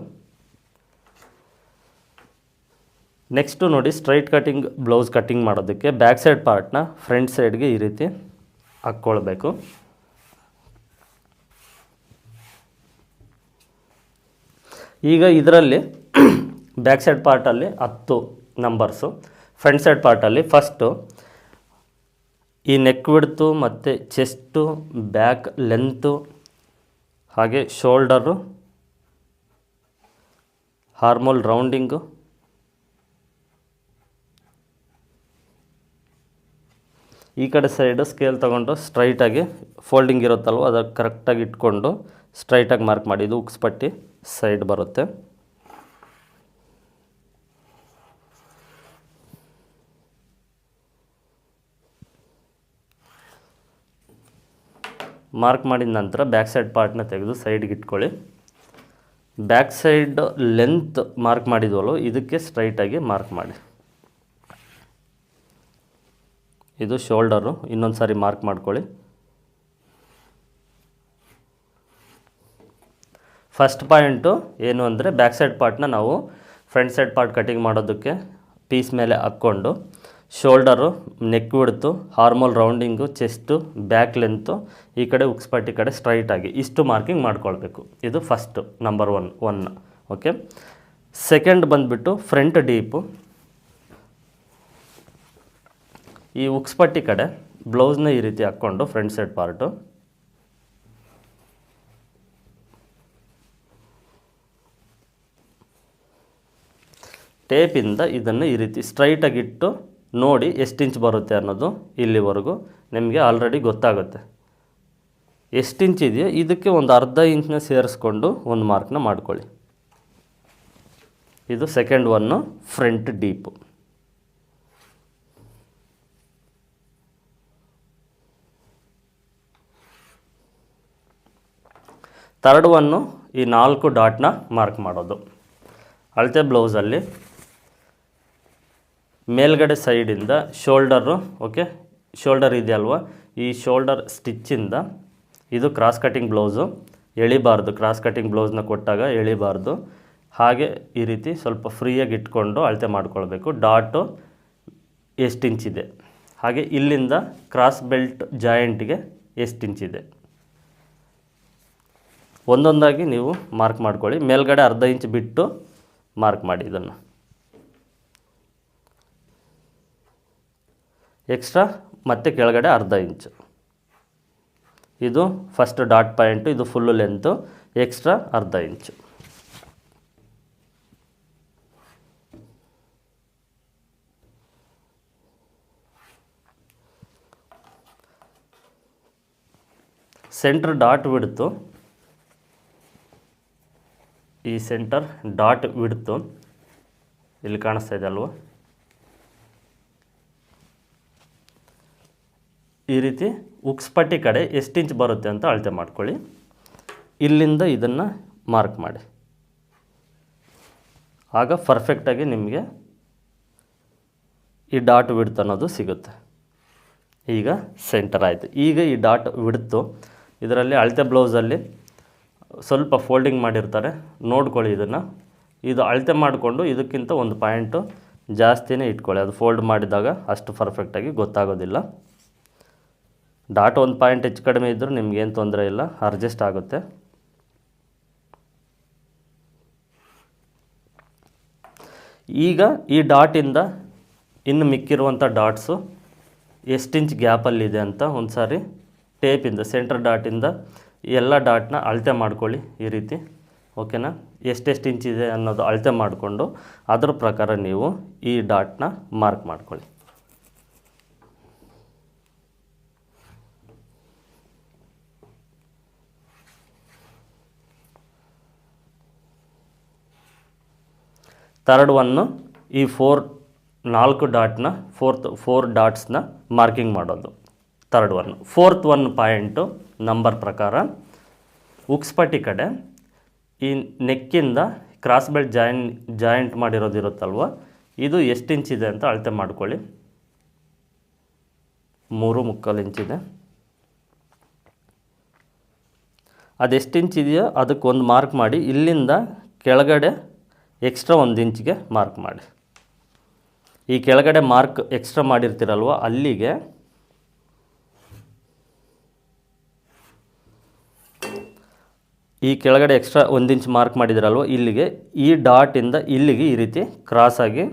ನೆಕ್ಸ್ಟು ನೋಡಿ ಸ್ಟ್ರೈಟ್ ಕಟ್ಟಿಂಗ್ ಬ್ಲೌಸ್ ಕಟ್ಟಿಂಗ್ ಮಾಡೋದಕ್ಕೆ ಬ್ಯಾಕ್ ಸೈಡ್ ಪಾರ್ಟ್ನ ಫ್ರಂಟ್ ಸೈಡ್ಗೆ ಈ ರೀತಿ ಹಾಕ್ಕೊಳ್ಬೇಕು. ಈಗ ಇದರಲ್ಲಿ ಬ್ಯಾಕ್ ಸೈಡ್ ಪಾರ್ಟಲ್ಲಿ ಹತ್ತು ನಂಬರ್ಸು ಫ್ರಂಟ್ ಸೈಡ್ ಪಾರ್ಟಲ್ಲಿ ಫಸ್ಟು ಈ ನೆಕ್ ಬಿಡ್ತು ಮತ್ತು ಚೆಸ್ಟು ಬ್ಯಾಕ್ ಲೆಂತು ಹಾಗೆ ಶೋಲ್ಡರು ಹಾರ್ಮೋಲ್ ರೌಂಡಿಂಗು ಈ ಕಡೆ ಸೈಡು ಸ್ಕೇಲ್ ತೊಗೊಂಡು ಸ್ಟ್ರೈಟಾಗಿ ಫೋಲ್ಡಿಂಗ್ ಇರುತ್ತಲ್ವ ಅದಕ್ಕೆ ಕರೆಕ್ಟಾಗಿ ಇಟ್ಕೊಂಡು ಸ್ಟ್ರೈಟಾಗಿ ಮಾರ್ಕ್ ಮಾಡಿ. ಇದು ಉಕ್ಸ್ಪಟ್ಟಿ ಸೈಡ್ ಬರುತ್ತೆ. ಮಾರ್ಕ್ ಮಾಡಿದ ನಂತರ ಬ್ಯಾಕ್ ಸೈಡ್ ಪಾರ್ಟ್ನ ತೆಗೆದು ಸೈಡ್ಗೆ ಇಟ್ಕೊಳ್ಳಿ. ಬ್ಯಾಕ್ ಸೈಡ್ ಲೆಂತ್ ಮಾರ್ಕ್ ಮಾಡಿದ್ವಲ್ಲ, ಇದಕ್ಕೆ ಸ್ಟ್ರೈಟಾಗಿ ಮಾರ್ಕ್ ಮಾಡಿ. ಇದು ಶೋಲ್ಡರು ಇನ್ನೊಂದು ಸಾರಿ ಮಾರ್ಕ್ ಮಾಡ್ಕೊಳ್ಳಿ. ಫಸ್ಟ್ ಪಾಯಿಂಟು ಏನು ಅಂದರೆ ಬ್ಯಾಕ್ ಸೈಡ್ ಪಾರ್ಟ್ನ ನಾವು ಫ್ರಂಟ್ ಸೈಡ್ ಪಾರ್ಟ್ ಕಟಿಂಗ್ ಮಾಡೋದಕ್ಕೆ ಪೀಸ್ ಮೇಲೆ ಹಾಕ್ಕೊಂಡು shoulder neck width armhole rounding chest back length ಈ ಕಡೆ ಉಕ್ಸ್ಪಟ್ಟಿ ಕಡೆ ಸ್ಟ್ರೈಟಾಗಿ ಇಷ್ಟು ಮಾರ್ಕಿಂಗ್ ಮಾಡ್ಕೊಳ್ಬೇಕು. ಇದು first number one one okay second ಬಂದುಬಿಟ್ಟು ಫ್ರಂಟ್ ಡೀಪು ಈ ಉಕ್ಸ್ಪಟ್ಟಿ ಕಡೆ ಬ್ಲೌಸ್ನ ಈ ರೀತಿ ಹಾಕ್ಕೊಂಡು ಫ್ರಂಟ್ ಸೈಡ್ ಪಾರ್ಟು ಟೇಪಿಂದ ಇದನ್ನು ಈ ರೀತಿ ಸ್ಟ್ರೈಟಾಗಿ ಇಟ್ಟು ನೋಡಿ ಎಷ್ಟು ಇಂಚ್ ಬರುತ್ತೆ ಅನ್ನೋದು ಇಲ್ಲಿವರೆಗೂ ನಿಮಗೆ ಆಲ್ರೆಡಿ ಗೊತ್ತಾಗುತ್ತೆ. ಎಷ್ಟು ಇಂಚ್ ಇದೆಯೋ ಇದಕ್ಕೆ ಒಂದು ಅರ್ಧ ಇಂಚನ್ನ ಸೇರಿಸ್ಕೊಂಡು ಒಂದು ಮಾರ್ಕ್ನ ಮಾಡ್ಕೊಳ್ಳಿ. ಇದು second one front deep third one ಈ ನಾಲ್ಕು ಡಾಟ್ನ ಮಾರ್ಕ್ ಮಾಡೋದು. ಅಳತೆ ಬ್ಲೌಸಲ್ಲಿ ಮೇಲ್ಗಡೆ ಸೈಡಿಂದ ಶೋಲ್ಡರು, ಓಕೆ? ಶೋಲ್ಡರ್ ಇದೆಯಲ್ವ? ಈ ಶೋಲ್ಡರ್ ಸ್ಟಿಚ್ಚಿಂದ ಇದು ಕ್ರಾಸ್ ಕಟ್ಟಿಂಗ್ ಬ್ಲೌಸು, ಎಳಿಬಾರ್ದು. ಕ್ರಾಸ್ ಕಟ್ಟಿಂಗ್ ಬ್ಲೌಸ್ನ ಕೊಟ್ಟಾಗ ಎಳಿಬಾರ್ದು. ಹಾಗೆ ಈ ರೀತಿ ಸ್ವಲ್ಪ ಫ್ರೀಯಾಗಿ ಇಟ್ಕೊಂಡು ಅಳತೆ ಮಾಡ್ಕೊಳ್ಬೇಕು. ಡಾಟು ಎಷ್ಟು ಇಂಚಿದೆ ಹಾಗೆ ಇಲ್ಲಿಂದ ಕ್ರಾಸ್ ಬೆಲ್ಟ್ ಜಾಯಿಂಟ್ಗೆ ಎಷ್ಟು ಇಂಚಿದೆ ಒಂದೊಂದಾಗಿ ನೀವು ಮಾರ್ಕ್ ಮಾಡ್ಕೊಳ್ಳಿ. ಮೇಲ್ಗಡೆ ಅರ್ಧ ಇಂಚ್ ಬಿಟ್ಟು ಮಾರ್ಕ್ ಮಾಡಿ ಇದನ್ನು. ಎಕ್ಸ್ಟ್ರಾ ಮತ್ತೆ ಕೆಳಗಡೆ ಅರ್ಧ ಇಂಚು. ಇದು ಫಸ್ಟ್ ಡಾಟ್ ಪಾಯಿಂಟು ಇದು ಫುಲ್ಲು ಲೆಂತು ಎಕ್ಸ್ಟ್ರಾ ಅರ್ಧ ಇಂಚು. ಸೆಂಟ್ರ್ ಡಾಟ್ ಬಿಡ್ತು ಈ ಸೆಂಟರ್ ಡಾಟ್ ಬಿಡ್ತು ಇಲ್ಲಿ ಕಾಣಿಸ್ತಾ ಇದೆ ಅಲ್ವಾ? ಈ ರೀತಿ ಉಕ್ಸ್ಪಟ್ಟಿ ಕಡೆ ಎಷ್ಟು ಇಂಚ್ ಬರುತ್ತೆ ಅಂತ ಅಳತೆ ಮಾಡ್ಕೊಳ್ಳಿ. ಇಲ್ಲಿಂದ ಇದನ್ನು ಮಾರ್ಕ್ ಮಾಡಿ. ಆಗ ಪರ್ಫೆಕ್ಟಾಗಿ ನಿಮಗೆ ಈ ಡಾಟ್ ವಿಡ್ತ್ ಅನ್ನೋದು ಸಿಗುತ್ತೆ. ಈಗ ಸೆಂಟರ್ ಆಯಿತು. ಈಗ ಈ ಡಾಟ್ ವಿಡ್ತು ಇದರಲ್ಲಿ ಅಳತೆ ಬ್ಲೌಸಲ್ಲಿ ಸ್ವಲ್ಪ ಫೋಲ್ಡಿಂಗ್ ಮಾಡಿರ್ತಾರೆ. ನೋಡ್ಕೊಳ್ಳಿ ಇದನ್ನು. ಇದು ಅಳತೆ ಮಾಡಿಕೊಂಡು ಇದಕ್ಕಿಂತ ಒಂದು ಪಾಯಿಂಟು ಜಾಸ್ತಿನೇ ಇಟ್ಕೊಳ್ಳಿ. ಅದು ಫೋಲ್ಡ್ ಮಾಡಿದಾಗ ಅಷ್ಟು ಪರ್ಫೆಕ್ಟಾಗಿ ಗೊತ್ತಾಗೋದಿಲ್ಲ. ಡಾಟ್ ಒಂದು ಪಾಯಿಂಟ್ ಹೆಚ್ಚು ಕಡಿಮೆ ಇದ್ದರೂ ನಿಮಗೇನು ತೊಂದರೆ ಇಲ್ಲ ಅಡ್ಜಸ್ಟ್ ಆಗುತ್ತೆ. ಈಗ ಈ ಡಾಟಿಂದ ಇನ್ನು ಮಿಕ್ಕಿರುವಂಥ ಡಾಟ್ಸು ಎಷ್ಟು ಇಂಚ್ ಗ್ಯಾಪಲ್ಲಿದೆ ಅಂತ ಒಂದು ಸಾರಿ ಟೇಪಿಂದ ಸೆಂಟ್ರ್ ಡಾಟಿಂದ ಎಲ್ಲ ಡಾಟ್ನ ಅಳತೆ ಮಾಡ್ಕೊಳ್ಳಿ ಈ ರೀತಿ ಓಕೆನಾ ಎಷ್ಟೆಷ್ಟು ಇದೆ ಅನ್ನೋದು ಅಳತೆ ಮಾಡಿಕೊಂಡು ಅದರ ಪ್ರಕಾರ ನೀವು ಈ ಡಾಟ್ನ ಮಾರ್ಕ್ ಮಾಡ್ಕೊಳ್ಳಿ. ಥರ್ಡ್ ಒನ್ನು ಈ ಫೋರ್ ನಾಲ್ಕು ಡಾಟ್ನ ಫೋರ್ತ್ ಫೋರ್ ಡಾಟ್ಸ್ನ ಮಾರ್ಕಿಂಗ್ ಮಾಡೋದು. Third one fourth one point number ಪ್ರಕಾರ, ಉಕ್ಸ್ಪಟ್ಟಿ ಕಡೆ ಈ ನೆಕ್ಕಿಂದ ಕ್ರಾಸ್ ಬೆಲ್ಟ್ ಜಾಯಿನ್ ಜಾಯಿಂಟ್ ಮಾಡಿರೋದಿರುತ್ತಲ್ವ ಇದು ಎಷ್ಟು ಇಂಚಿದೆ ಅಂತ ಅಳತೆ ಮಾಡ್ಕೊಳ್ಳಿ. ಮೂರು ಮುಕ್ಕಾಲು ಇಂಚಿದೆ ಅದೆಷ್ಟು ಇಂಚ್ ಇದೆಯೋ ಅದಕ್ಕೆ ಒಂದು ಮಾರ್ಕ್ ಮಾಡಿ ಇಲ್ಲಿಂದ ಕೆಳಗಡೆ ಎಕ್ಸ್ಟ್ರಾ ಒಂದು ಇಂಚಿಗೆ ಮಾರ್ಕ್ ಮಾಡಿ. ಈ ಕೆಳಗಡೆ ಮಾರ್ಕ್ ಎಕ್ಸ್ಟ್ರಾ ಮಾಡಿರ್ತೀರಲ್ವ, ಅಲ್ಲಿಗೆ ಈ ಕೆಳಗಡೆ ಎಕ್ಸ್ಟ್ರಾ ಒಂದು ಇಂಚ್ ಮಾರ್ಕ್ ಮಾಡಿದಿರಲ್ವ, ಇಲ್ಲಿಗೆ, ಈ ಡಾಟಿಂದ ಇಲ್ಲಿಗೆ ಈ ರೀತಿ ಕ್ರಾಸಾಗಿ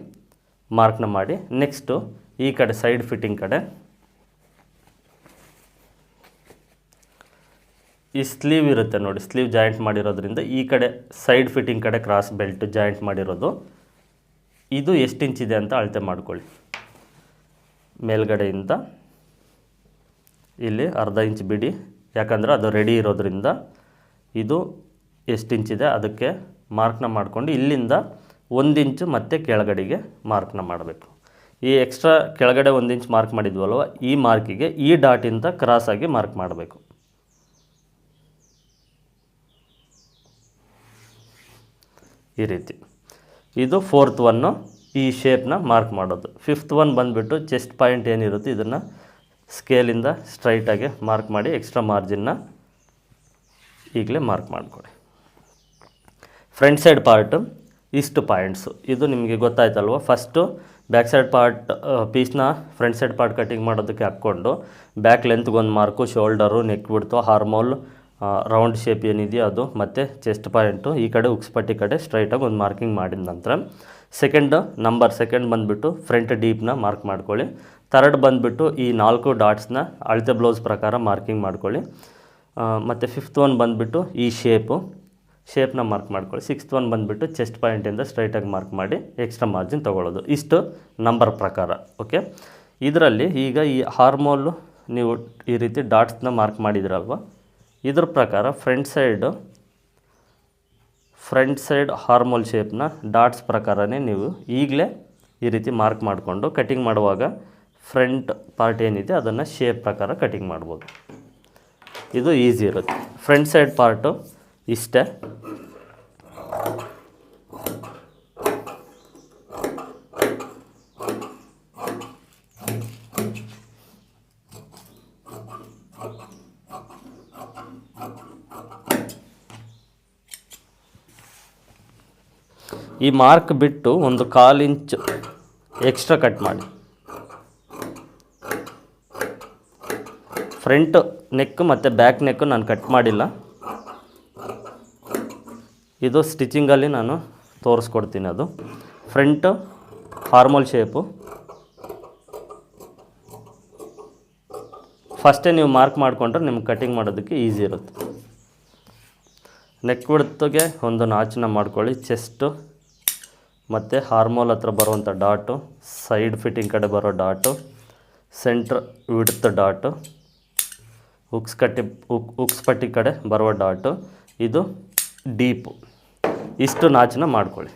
ಮಾರ್ಕ್ನ ಮಾಡಿ. ನೆಕ್ಸ್ಟು ಈ ಕಡೆ ಸೈಡ್ ಫಿಟ್ಟಿಂಗ್ ಕಡೆ. ಈ ಸ್ಲೀವ್ ಇರುತ್ತೆ ನೋಡಿ, ಸ್ಲೀವ್ ಜಾಯಿಂಟ್ ಮಾಡಿರೋದ್ರಿಂದ ಈ ಕಡೆ ಸೈಡ್ ಫಿಟ್ಟಿಂಗ್ ಕಡೆ ಕ್ರಾಸ್ ಬೆಲ್ಟ್ ಜಾಯಿಂಟ್ ಮಾಡಿರೋದು. ಇದು ಎಷ್ಟು ಇಂಚಿದೆ ಅಂತ ಅಳತೆ ಮಾಡ್ಕೊಳ್ಳಿ. ಮೇಲ್ಗಡೆಯಿಂದ ಇಲ್ಲಿ ಅರ್ಧ ಇಂಚ್ ಬಿಡಿ. ಯಾಕಂದರೆ ಅದು ರೆಡಿ ಇರೋದ್ರಿಂದ ಇದು ಎಷ್ಟು ಇಂಚಿದೆ ಅದಕ್ಕೆ ಮಾರ್ಕ್ನ ಮಾಡಿಕೊಂಡು ಇಲ್ಲಿಂದ ಒಂದು ಇಂಚು ಮತ್ತೆ ಕೆಳಗಡೆಗೆ ಮಾರ್ಕ್ನ ಮಾಡಬೇಕು. ಈ ಎಕ್ಸ್ಟ್ರಾ ಕೆಳಗಡೆ ಒಂದು ಇಂಚ್ ಮಾರ್ಕ್ ಮಾಡಿದ್ವಲ್ವ, ಈ ಮಾರ್ಕಿಗೆ ಈ ಡಾಟಿಂದ ಕ್ರಾಸಾಗಿ ಮಾರ್ಕ್ ಮಾಡಬೇಕು. ಈ ರೀತಿ. ಇದು ಫೋರ್ತ್ ಒನ್ನು ಈ ಶೇಪ್ನ ಮಾರ್ಕ್ ಮಾಡೋದು. ಫಿಫ್ತ್ ಒನ್ ಬಂದುಬಿಟ್ಟು ಚೆಸ್ಟ್ ಪಾಯಿಂಟ್ ಏನಿರುತ್ತೆ ಇದನ್ನು ಸ್ಕೇಲಿಂದ ಸ್ಟ್ರೈಟಾಗಿ ಮಾರ್ಕ್ ಮಾಡಿ ಎಕ್ಸ್ಟ್ರಾ ಮಾರ್ಜಿನ್ನ ಈಗಲೇ ಮಾರ್ಕ್ ಮಾಡಿಕೊಡಿ. ಫ್ರಂಟ್ ಸೈಡ್ ಪಾರ್ಟು ಇಷ್ಟು ಪಾಯಿಂಟ್ಸು ಇದು ನಿಮಗೆ ಗೊತ್ತಾಯ್ತಲ್ವ? ಫಸ್ಟು ಬ್ಯಾಕ್ ಸೈಡ್ ಪಾರ್ಟ್ ಪೀಸ್ನ ಫ್ರಂಟ್ ಸೈಡ್ ಪಾರ್ಟ್ ಕಟ್ಟಿಂಗ್ ಮಾಡೋದಕ್ಕೆ ಹಾಕ್ಕೊಂಡು ಬ್ಯಾಕ್ ಲೆಂತ್ಗೆ ಒಂದು mark shoulder neck width ಹಾರ್ಮೋಲ್ round shape ಏನಿದೆಯೋ ಅದು, ಮತ್ತು ಚೆಸ್ಟ್ ಪಾಯಿಂಟು ಈ ಕಡೆ ಉಕ್ಸ್ಪಟ್ಟಿ ಕಡೆ ಸ್ಟ್ರೈಟಾಗಿ ಒಂದು ಮಾರ್ಕಿಂಗ್ ಮಾಡಿದ ನಂತರ ಸೆಕೆಂಡ್ ನಂಬರ್ ಸೆಕೆಂಡ್ ಬಂದುಬಿಟ್ಟು ಫ್ರಂಟ್ ಡೀಪ್ನ ಮಾರ್ಕ್ ಮಾಡ್ಕೊಳ್ಳಿ. ಥರ್ಡ್ ಬಂದುಬಿಟ್ಟು ಈ ನಾಲ್ಕು ಡಾಟ್ಸ್ನ ಅಳತೆ ಬ್ಲೌಸ್ ಪ್ರಕಾರ ಮಾರ್ಕಿಂಗ್ ಮಾಡ್ಕೊಳ್ಳಿ. ಮತ್ತು ಫಿಫ್ತ್ ಒನ್ ಬಂದುಬಿಟ್ಟು ಈ ಶೇಪು ಶೇಪ್ನ ಮಾರ್ಕ್ ಮಾಡ್ಕೊಳ್ಳಿ. ಸಿಕ್ಸ್ತ್ ಒನ್ ಬಂದುಬಿಟ್ಟು ಚೆಸ್ಟ್ ಪಾಯಿಂಟಿಂದ ಸ್ಟ್ರೈಟಾಗಿ ಮಾರ್ಕ್ ಮಾಡಿ ಎಕ್ಸ್ಟ್ರಾ ಮಾರ್ಜಿನ್ ತೊಗೊಳ್ಳೋದು. ಇಷ್ಟು ನಂಬರ್ ಪ್ರಕಾರ ಓಕೆ ಇದರಲ್ಲಿ ಈಗ ಈ ಹಾರ್ಮೋಲು ನೀವು ಈ ರೀತಿ ಡಾಟ್ಸ್ನ ಮಾರ್ಕ್ ಮಾಡಿದ್ರಲ್ವ ಇದ್ರ ಪ್ರಕಾರ front side, front side armhole ಶೇಪ್ನ dots ಪ್ರಕಾರನೇ ನೀವು ಈಗಲೇ ಈ ರೀತಿ ಮಾರ್ಕ್ ಮಾಡಿಕೊಂಡು ಕಟಿಂಗ್ ಮಾಡುವಾಗ ಫ್ರಂಟ್ ಪಾರ್ಟ್ ಏನಿದೆ ಅದನ್ನು ಶೇಪ್ ಪ್ರಕಾರ ಕಟಿಂಗ್ ಮಾಡ್ಬೋದು. ಇದು ಈಸಿ ಇರುತ್ತೆ. ಫ್ರಂಟ್ ಸೈಡ್ ಪಾರ್ಟು ಇಷ್ಟೇ. ಈ ಮಾರ್ಕ್ ಬಿಟ್ಟು ಒಂದು ಕಾಲು ಇಂಚ್ ಎಕ್ಸ್ಟ್ರಾ ಕಟ್ ಮಾಡಿ. ಫ್ರಂಟ್ ನೆಕ್ ಮತ್ತು ಬ್ಯಾಕ್ ನೆಕ್ಕು ನಾನು ಕಟ್ ಮಾಡಿಲ್ಲ. ಇದು ಸ್ಟಿಚಿಂಗಲ್ಲಿ ನಾನು ತೋರಿಸ್ಕೊಡ್ತೀನಿ ಅದು. Front armhole shape. ಫಸ್ಟೇ ನೀವು ಮಾರ್ಕ್ ಮಾಡಿಕೊಂಡ್ರೆ ನಿಮ್ಗೆ ಕಟಿಂಗ್ ಮಾಡೋದಕ್ಕೆ ಈಸಿ ಇರುತ್ತೆ. ನೆಕ್ ಬಿಡ್ತಿಗೆ ಒಂದು ನಾಚನ ಮಾಡ್ಕೊಳ್ಳಿ, ಚೆಸ್ಟು. ಮತ್ತು ಹಾರ್ಮೋಲ್ ಹತ್ರ ಬರುವಂಥ ಡಾಟು, ಸೈಡ್ ಫಿಟ್ಟಿಂಗ್ ಕಡೆ ಬರೋ ಡಾಟು, ಸೆಂಟ್ರ್ ವಿಡ್ತ್ ಡಾಟು, ಉಕ್ಸ್ ಕಟ್ಟಿ, ಉಕ್, ಉಕ್ಸ್ ಪಟ್ಟಿ ಕಡೆ ಬರುವ ಡಾಟು, ಇದು ಡೀಪು. ಇಷ್ಟು ನಾಚನ್ನ ಮಾಡ್ಕೊಳ್ಳಿ.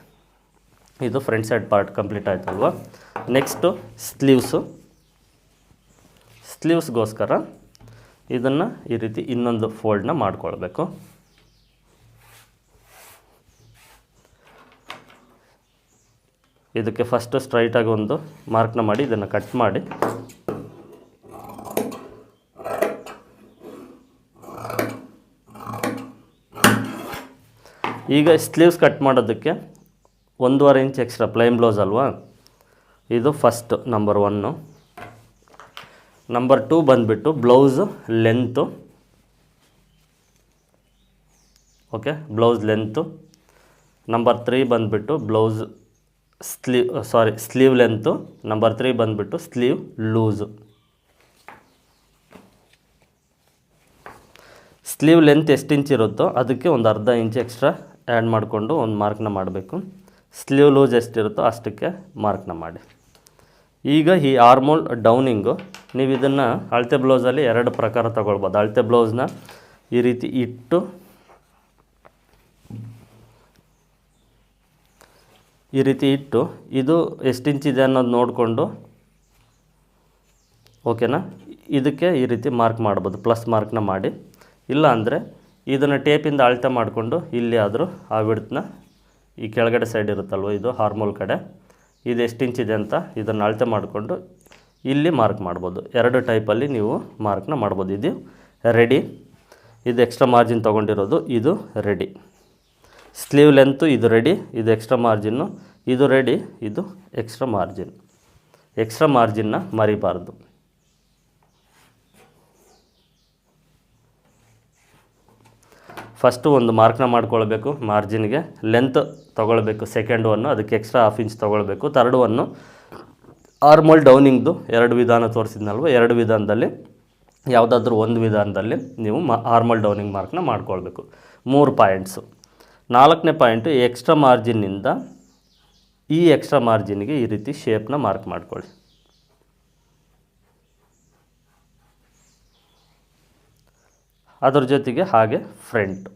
ಇದು front side part complete ಆಯ್ತಲ್ವ? Next sleeves. ಸ್ಲೀವ್ಸ್ಗೋಸ್ಕರ ಇದನ್ನು ಈ ರೀತಿ ಇನ್ನೊಂದು ಫೋಲ್ಡ್ನ ಮಾಡ್ಕೊಳ್ಬೇಕು. ಇದಕ್ಕೆ ಫಸ್ಟ್ ಸ್ಟ್ರೈಟಾಗಿ ಒಂದು ಮಾರ್ಕ್ನ ಮಾಡಿ ಇದನ್ನು ಕಟ್ ಮಾಡಿ. ಈಗ ಸ್ಲೀವ್ಸ್ ಕಟ್ ಮಾಡೋದಕ್ಕೆ ಒಂದೂವರೆ ಇಂಚ್ ಎಕ್ಸ್ಟ್ರಾ ಪ್ಲೈನ್ ಬ್ಲೌಸ್ ಅಲ್ವಾ? ಇದು first number one number two ಬಂದುಬಿಟ್ಟು blouse length okay blouse length number three ಬಂದುಬಿಟ್ಟು blouse sleeve, sorry, sleeve length number three ಬಂದುಬಿಟ್ಟು ಸ್ಲೀವ್ ಲೂಸು. ಸ್ಲೀವ್ ಲೆಂತ್ ಎಷ್ಟು ಇಂಚ್ ಇರುತ್ತೋ ಅದಕ್ಕೆ ಒಂದು ಅರ್ಧ ಇಂಚ್ ಎಕ್ಸ್ಟ್ರಾ ಆ್ಯಡ್ ಮಾಡಿಕೊಂಡು ಒಂದು ಮಾರ್ಕ್ನ ಮಾಡಬೇಕು. ಸ್ಲೀವ್ ಲೂಸ್ ಎಷ್ಟಿರುತ್ತೋ ಅಷ್ಟಕ್ಕೆ ಮಾರ್ಕ್ನ ಮಾಡಿ. ಈಗ ಈ ಆರ್ಮೋಲ್ ಡೌನಿಂಗು, ನೀವು ಇದನ್ನು ಅಳತೆ ಬ್ಲೌಸಲ್ಲಿ ಎರಡು ಪ್ರಕಾರ ತಗೊಳ್ಬೋದು. ಅಳತೆ ಬ್ಲೌಸ್ನ ಈ ರೀತಿ ಇಟ್ಟು ಈ ರೀತಿ ಇಟ್ಟು ಇದು ಎಷ್ಟು ಇಂಚಿದೆ ಅನ್ನೋದು ನೋಡಿಕೊಂಡು, ಓಕೆನಾ? ಇದಕ್ಕೆ ಈ ರೀತಿ ಮಾರ್ಕ್ ಮಾಡ್ಬೋದು, ಪ್ಲಸ್ ಮಾರ್ಕ್ನ ಮಾಡಿ. ಇಲ್ಲ ಅಂದರೆ ಇದನ್ನು ಟೇಪಿಂದ ಅಳತೆ ಮಾಡಿಕೊಂಡು ಇಲ್ಲಿ ಆದರೂ ಆ ವಿಡ್ತನ್ನ ಈ ಕೆಳಗಡೆ ಸೈಡ್ ಇರುತ್ತಲ್ವ, ಇದು ಹಾರ್ಮೋಲ್ ಕಡೆ, ಇದು ಎಷ್ಟು ಇಂಚಿದೆ ಅಂತ ಇದನ್ನು ಅಳತೆ ಮಾಡಿಕೊಂಡು ಇಲ್ಲಿ ಮಾರ್ಕ್ ಮಾಡ್ಬೋದು. ಎರಡು ಟೈಪಲ್ಲಿ ನೀವು ಮಾರ್ಕ್ನ ಮಾಡ್ಬೋದು. ಇದು ರೆಡಿ ಇದು ಎಕ್ಸ್ಟ್ರಾ ಮಾರ್ಜಿನ್ ತೊಗೊಂಡಿರೋದು, ಇದು ರೆಡಿ ಸ್ಲೀವ್ ಲೆಂತು ಇದು ರೆಡಿ ಇದು ಎಕ್ಸ್ಟ್ರಾ ಮಾರ್ಜಿನ್ನು ಇದು ರೆಡಿ ಇದು ಎಕ್ಸ್ಟ್ರಾ ಮಾರ್ಜಿನ್ ಎಕ್ಸ್ಟ್ರಾ ಮಾರ್ಜಿನ್ನ ಮರಿಬಾರ್ದು. ಫಸ್ಟು ಒಂದು ಮಾರ್ಕ್ನ ಮಾಡ್ಕೊಳ್ಬೇಕು ಮಾರ್ಜಿನ್ಗೆ ಲೆಂತ್ ತೊಗೊಳ್ಬೇಕು ಸೆಕೆಂಡ್ ಒನ್ನು ಅದಕ್ಕೆ ಎಕ್ಸ್ಟ್ರಾ ಹಾಫ್ ಇಂಚ್ ತೊಗೊಳ್ಬೇಕು. ತರ್ಡ್ ಒನ್ನು ಆರ್ಮಲ್ ಡೌನಿಂಗ್ದು ಎರಡು ವಿಧಾನ ತೋರಿಸಿದ್ನಲ್ವ? ಎರಡು ವಿಧಾನದಲ್ಲಿ, ಯಾವುದಾದ್ರೂ ಒಂದು ವಿಧಾನದಲ್ಲಿ ನೀವು ಮಾ ಆರ್ಮಲ್ ಡೌನಿಂಗ್ ಮಾರ್ಕ್ನ ಮಾಡ್ಕೊಳ್ಬೇಕು. ಮೂರು ಪಾಯಿಂಟ್ಸು ನಾಲ್ಕನೇ ಪಾಯಿಂಟು ಎಕ್ಸ್ಟ್ರಾ ಮಾರ್ಜಿನ್ನಿಂದ ಈ ಎಕ್ಸ್ಟ್ರಾ ಮಾರ್ಜಿನ್ಗೆ ಈ ರೀತಿ ಶೇಪ್ನ ಮಾರ್ಕ್ ಮಾಡ್ಕೊಳ್ಳಿ. ಅದರ ಜೊತೆಗೆ ಹಾಗೆ ಫ್ರಂಟ್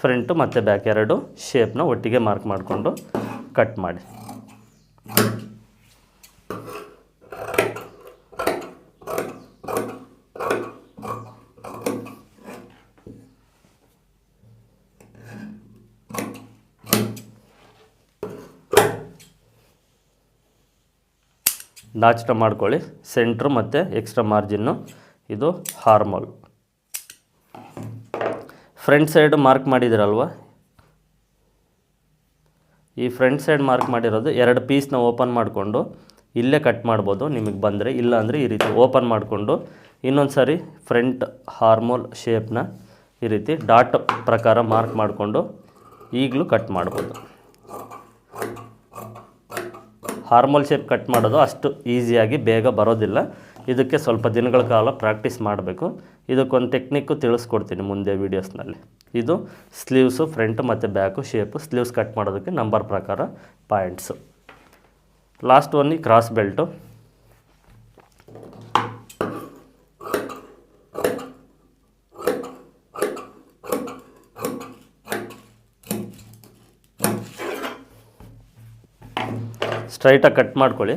ಫ್ರಂಟು ಮತ್ತು ಬ್ಯಾಕ್ ಎರಡು ಶೇಪ್ನ ಒಟ್ಟಿಗೆ ಮಾರ್ಕ್ ಮಾಡಿಕೊಂಡು ಕಟ್ ಮಾಡಿ. ನಾಚಿಟ ಮಾಡ್ಕೊಳ್ಳಿ. ಸೆಂಟ್ರ್ ಮತ್ತು ಎಕ್ಸ್ಟ್ರಾ ಮಾರ್ಜಿನ್ನು ಇದು ಹಾರ್ಮಲ್ ಫ್ರಂಟ್ ಸೈಡ್ ಮಾರ್ಕ್ ಮಾಡಿದಿರಲ್ವ? ಈ ಫ್ರಂಟ್ ಸೈಡ್ ಮಾರ್ಕ್ ಮಾಡಿರೋದು ಎರಡು ಪೀಸ್ನ ಓಪನ್ ಮಾಡಿಕೊಂಡು ಇಲ್ಲೇ ಕಟ್ ಮಾಡ್ಬೋದು, ನಿಮಗೆ ಬಂದರೆ. ಇಲ್ಲ ಅಂದರೆ ಈ ರೀತಿ ಓಪನ್ ಮಾಡಿಕೊಂಡು ಇನ್ನೊಂದು ಸಾರಿ ಫ್ರಂಟ್ ಹಾರ್ಮೋಲ್ ಶೇಪ್ನ ಈ ರೀತಿ ಡಾಟ್ ಪ್ರಕಾರ ಮಾರ್ಕ್ ಮಾಡಿಕೊಂಡು ಈಗಲೂ ಕಟ್ ಮಾಡ್ಬೋದು. ಹಾರ್ಮೋಲ್ ಶೇಪ್ ಕಟ್ ಮಾಡೋದು ಅಷ್ಟು ಈಸಿಯಾಗಿ ಬೇಗ ಬರೋದಿಲ್ಲ. ಇದಕ್ಕೆ ಸ್ವಲ್ಪ ದಿನಗಳ ಕಾಲ ಪ್ರಾಕ್ಟೀಸ್ ಮಾಡಬೇಕು. ಇದಕ್ಕೊಂದು ಟೆಕ್ನಿಕ್ಕು ತಿಳಿಸ್ಕೊಡ್ತೀನಿ ಮುಂದೆ ವೀಡಿಯೋಸ್ನಲ್ಲಿ. ಇದು ಸ್ಲೀವ್ಸು, ಫ್ರಂಟ್ ಮತ್ತು ಬ್ಯಾಕು ಶೇಪು. ಸ್ಲೀವ್ಸ್ ಕಟ್ ಮಾಡೋದಕ್ಕೆ ನಂಬರ್ ಪ್ರಕಾರ ಪಾಯಿಂಟ್ಸು. ಲಾಸ್ಟ್ ಒನ್ ಈ ಕ್ರಾಸ್ ಬೆಲ್ಟು. ಸ್ಟ್ರೈಟಾಗಿ ಕಟ್ ಮಾಡ್ಕೊಳ್ಳಿ.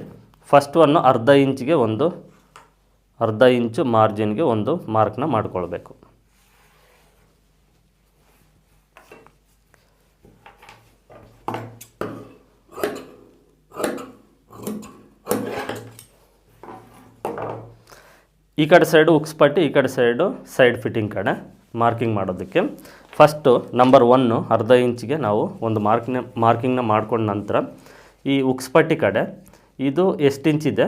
ಫಸ್ಟ್ ಒನ್ನು ಅರ್ಧ ಇಂಚಿಗೆ ಒಂದು, ಅರ್ಧ ಇಂಚು ಮಾರ್ಜಿನ್ಗೆ ಒಂದು ಮಾರ್ಕ್ನ ಮಾಡ್ಕೊಳ್ಬೇಕು. ಈ ಕಡೆ ಸೈಡು ಉಕ್ಸ್ಪಟ್ಟಿ ಈ ಕಡೆ ಸೈಡು ಸೈಡ್ ಫಿಟ್ಟಿಂಗ್ ಕಡೆ ಮಾರ್ಕಿಂಗ್ ಮಾಡೋದಕ್ಕೆ. ಫಸ್ಟು ನಂಬರ್ ಒನ್ನು ಅರ್ಧ ಇಂಚಿಗೆ ನಾವು ಒಂದು ಮಾರ್ಕ್ನ ಮಾರ್ಕಿಂಗ್ನ ಮಾಡ್ಕೊಂಡ ನಂತರ ಈ ಉಕ್ಸ್ಪಟ್ಟಿ ಕಡೆ, ಇದು ಎಷ್ಟು ಇಂಚಿದೆ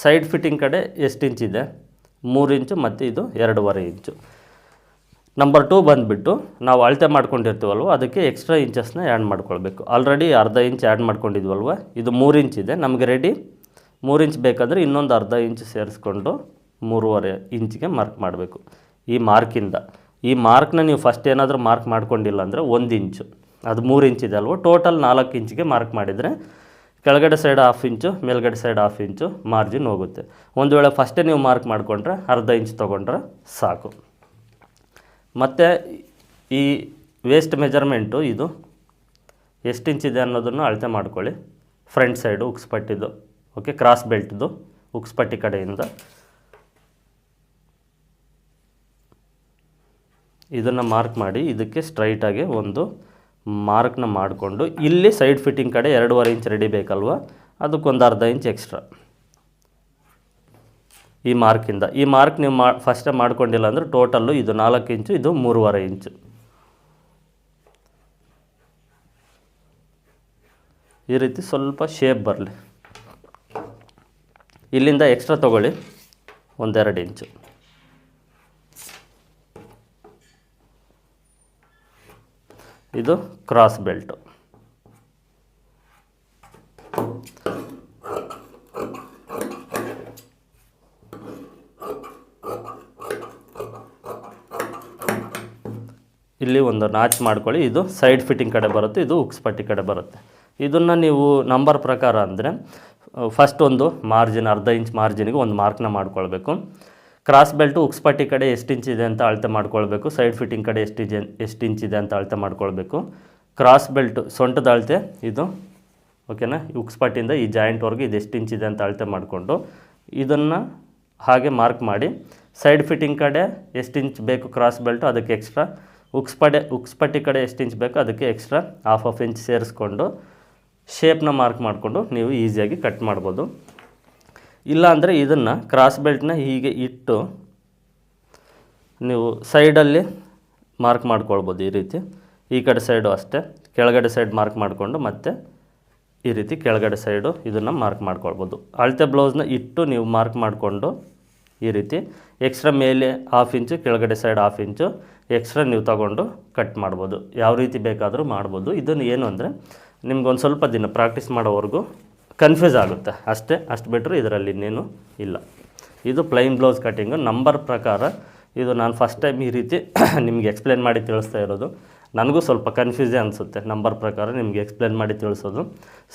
ಸೈಡ್ ಫಿಟ್ಟಿಂಗ್ ಕಡೆ ಎಷ್ಟು ಇಂಚಿದೆ ಮೂರು ಇಂಚು ಮತ್ತು ಇದು ಎರಡೂವರೆ ಇಂಚು. ನಂಬರ್ ಟೂ ಬಂದುಬಿಟ್ಟು ನಾವು ಅಳತೆ ಮಾಡ್ಕೊಂಡಿರ್ತೀವಲ್ವ, ಅದಕ್ಕೆ ಎಕ್ಸ್ಟ್ರಾ ಇಂಚಸ್ನ ಆ್ಯಡ್ ಮಾಡ್ಕೊಳ್ಬೇಕು. ಆಲ್ರೆಡಿ ಅರ್ಧ ಇಂಚ್ ಆ್ಯಡ್ ಮಾಡ್ಕೊಂಡಿದ್ವಲ್ವ, ಇದು ಮೂರು ಇಂಚ್ ಇದೆ. ನಮಗೆ ರೆಡಿ ಮೂರು ಇಂಚ್ ಬೇಕಾದರೆ ಇನ್ನೊಂದು ಅರ್ಧ ಇಂಚ್ ಸೇರಿಸ್ಕೊಂಡು ಮೂರುವರೆ ಇಂಚಿಗೆ ಮಾರ್ಕ್ ಮಾಡಬೇಕು. ಈ ಮಾರ್ಕಿಂದ ಈ ಮಾರ್ಕ್ನ ನೀವು ಫಸ್ಟ್ ಏನಾದರೂ ಮಾರ್ಕ್ ಮಾಡ್ಕೊಂಡಿಲ್ಲ ಅಂದರೆ ಒಂದು ಇಂಚು ಅದು ಮೂರು ಇಂಚ್ ಇದೆ ಅಲ್ವ? ಟೋಟಲ್ ನಾಲ್ಕು ಇಂಚಿಗೆ ಮಾರ್ಕ್ ಮಾಡಿದರೆ ಕೆಳಗಡೆ ಸೈಡ್ ಹಾಫ್ ಇಂಚು ಮೇಲ್ಗಡೆ ಸೈಡ್ ಹಾಫ್ ಇಂಚು ಮಾರ್ಜಿನ್ ಹೋಗುತ್ತೆ. ಒಂದು ವೇಳೆ ಫಸ್ಟೇ ನೀವು ಮಾರ್ಕ್ ಮಾಡಿಕೊಂಡ್ರೆ ಅರ್ಧ ಇಂಚ್ ತೊಗೊಂಡ್ರೆ ಸಾಕು. ಮತ್ತು ಈ ವೇಸ್ಟ್ ಮೆಜರ್ಮೆಂಟು ಇದು ಎಷ್ಟು ಇದೆ ಅನ್ನೋದನ್ನು ಅಳತೆ ಮಾಡ್ಕೊಳ್ಳಿ. ಫ್ರಂಟ್ ಸೈಡು ಉಕ್ಸ್ಪಟ್ಟಿದ್ದು ಓಕೆ ಕ್ರಾಸ್ ಬೆಲ್ಟ್ದು ಉಕ್ಸ್ಪಟ್ಟಿ ಕಡೆಯಿಂದ. ಇದನ್ನು ಮಾರ್ಕ್ ಮಾಡಿ ಇದಕ್ಕೆ ಸ್ಟ್ರೈಟಾಗಿ ಒಂದು ಮಾರ್ಕ್ನ ಮಾಡಿಕೊಂಡು ಇಲ್ಲಿ ಸೈಡ್ ಫಿಟ್ಟಿಂಗ್ ಕಡೆ ಎರಡೂವರೆ ಇಂಚ್ ರೆಡಿ ಬೇಕಲ್ವ? ಅದಕ್ಕೊಂದು ಅರ್ಧ ಇಂಚ್ ಎಕ್ಸ್ಟ್ರಾ ಈ ಮಾರ್ಕಿಂದ. ಈ ಮಾರ್ಕ್ ನೀವು ಮಾ ಫಸ್ಟೇ ಮಾಡ್ಕೊಂಡಿಲ್ಲ ಅಂದರೆ ಟೋಟಲ್ಲು ಇದು ನಾಲ್ಕು ಇಂಚು, ಇದು ಮೂರುವರೆ ಇಂಚು. ಈ ರೀತಿ ಸ್ವಲ್ಪ ಶೇಪ್ ಬರಲಿ. ಇಲ್ಲಿಂದ ಎಕ್ಸ್ಟ್ರಾ ತೊಗೊಳ್ಳಿ. ಒಂದೆರಡು ಇಂಚು. ಇದು ಕ್ರಾಸ್ ಬೆಲ್ಟು ಇಲ್ಲಿ ಒಂದು ನಾಚ್ ಮಾಡ್ಕೊಳ್ಳಿ. ಇದು ಸೈಡ್ ಫಿಟ್ಟಿಂಗ್ ಕಡೆ ಬರುತ್ತೆ, ಇದು ಉಕ್ಸ್ಪಟ್ಟಿ ಕಡೆ ಬರುತ್ತೆ. ಇದನ್ನು ನೀವು ನಂಬರ್ ಪ್ರಕಾರ ಅಂದರೆ ಫಸ್ಟ್ ಒಂದು ಮಾರ್ಜಿನ್ ಅರ್ಧ ಇಂಚ್ ಮಾರ್ಜಿನಿಗೆ ಒಂದು ಮಾರ್ಕ್ನ ಮಾಡ್ಕೊಳ್ಬೇಕು. ಕ್ರಾಸ್ ಬೆಲ್ಟು ಉಕ್ಸ್ಪಟ್ಟಿ ಕಡೆ ಎಷ್ಟು ಇಂಚ್ ಇದೆ ಅಂತ ಅಳತೆ ಮಾಡ್ಕೊಳ್ಬೇಕು, ಸೈಡ್ ಫಿಟ್ಟಿಂಗ್ ಕಡೆ ಎಷ್ಟು ಇದೆ, ಎಷ್ಟು ಇಂಚ್ ಇದೆ ಅಂತ ಅಳತೆ ಮಾಡ್ಕೊಳ್ಬೇಕು. ಕ್ರಾಸ್ ಬೆಲ್ಟು ಸೊಂಟದ ಅಳತೆ ಇದು, ಓಕೆನಾ? ಉಕ್ಸ್ಪಟ್ಟಿಂದ ಈ ಜಾಯಿಂಟ್ವರೆಗೆ ಇದು ಎಷ್ಟು ಇಂಚ್ ಇದೆ ಅಂತ ಅಳತೆ ಮಾಡಿಕೊಂಡು ಇದನ್ನು ಹಾಗೆ ಮಾರ್ಕ್ ಮಾಡಿ, ಸೈಡ್ ಫಿಟ್ಟಿಂಗ್ ಕಡೆ ಎಷ್ಟು ಇಂಚ್ ಬೇಕು ಕ್ರಾಸ್ ಬೆಲ್ಟು ಅದಕ್ಕೆ ಎಕ್ಸ್ಟ್ರಾ, ಉಕ್ಸ್ ಉಕ್ಸ್ಪಟ್ಟಿ ಉಕ್ಸ್ ಪಟ್ಟಿ ಕಡೆ ಎಷ್ಟು ಇಂಚ್ ಬೇಕು ಅದಕ್ಕೆ ಎಕ್ಸ್ಟ್ರಾ ಹಾಫ್ ಆಫ್ ಇಂಚ್ ಸೇರಿಸ್ಕೊಂಡು ಶೇಪ್ನ ಮಾರ್ಕ್ ಮಾಡಿಕೊಂಡು ನೀವು ಈಸಿಯಾಗಿ ಕಟ್ ಮಾಡ್ಬೋದು. ಇಲ್ಲ ಅಂದರೆ ಇದನ್ನು ಕ್ರಾಸ್ ಬೆಲ್ಟ್ನ ಹೀಗೆ ಇಟ್ಟು ನೀವು ಸೈಡಲ್ಲಿ ಮಾರ್ಕ್ ಮಾಡ್ಕೊಳ್ಬೋದು ಈ ರೀತಿ. ಈ ಕಡೆ ಸೈಡು ಅಷ್ಟೇ. ಕೆಳಗಡೆ ಸೈಡ್ ಮಾರ್ಕ್ ಮಾಡಿಕೊಂಡು ಮತ್ತೆ ಈ ರೀತಿ ಕೆಳಗಡೆ ಸೈಡು ಇದನ್ನು ಮಾರ್ಕ್ ಮಾಡ್ಕೊಳ್ಬೋದು. ಅಳತೆ ಬ್ಲೌಸ್ನ ಇಟ್ಟು ನೀವು ಮಾರ್ಕ್ ಮಾಡಿಕೊಂಡು ಈ ರೀತಿ ಎಕ್ಸ್ಟ್ರಾ ಮೇಲೆ ಹಾಫ್ ಇಂಚು ಕೆಳಗಡೆ ಸೈಡ್ ಹಾಫ್ ಇಂಚು ಎಕ್ಸ್ಟ್ರಾ ನೀವು ತಗೊಂಡು ಕಟ್ ಮಾಡ್ಬೋದು. ಯಾವ ರೀತಿ ಬೇಕಾದರೂ ಮಾಡ್ಬೋದು. ಇದನ್ನು ಏನು ಅಂದರೆ ನಿಮ್ಗೊಂದು ಸ್ವಲ್ಪ ದಿನ ಪ್ರಾಕ್ಟೀಸ್ ಮಾಡೋವರೆಗೂ ಕನ್ಫ್ಯೂಸ್ ಆಗುತ್ತೆ. ಅಷ್ಟೇ, ಅಷ್ಟು ಬಿಟ್ಟರೆ ಇದರಲ್ಲಿ ಇನ್ನೇನು ಇಲ್ಲ. ಇದು ಪ್ಲೈನ್ ಬ್ಲೌಸ್ ಕಟ್ಟಿಂಗು ನಂಬರ್ ಪ್ರಕಾರ ಇದು ನಾನು ಫಸ್ಟ್ ಟೈಮ್ ಈ ರೀತಿ ನಿಮಗೆ ಎಕ್ಸ್ಪ್ಲೇನ್ ಮಾಡಿ ತಿಳಿಸ್ತಾ ಇರೋದು. ನನಗೂ ಸ್ವಲ್ಪ ಕನ್ಫ್ಯೂಸೇ ಅನಿಸುತ್ತೆ ನಂಬರ್ ಪ್ರಕಾರ ನಿಮಗೆ ಎಕ್ಸ್ಪ್ಲೇನ್ ಮಾಡಿ ತಿಳಿಸೋದು.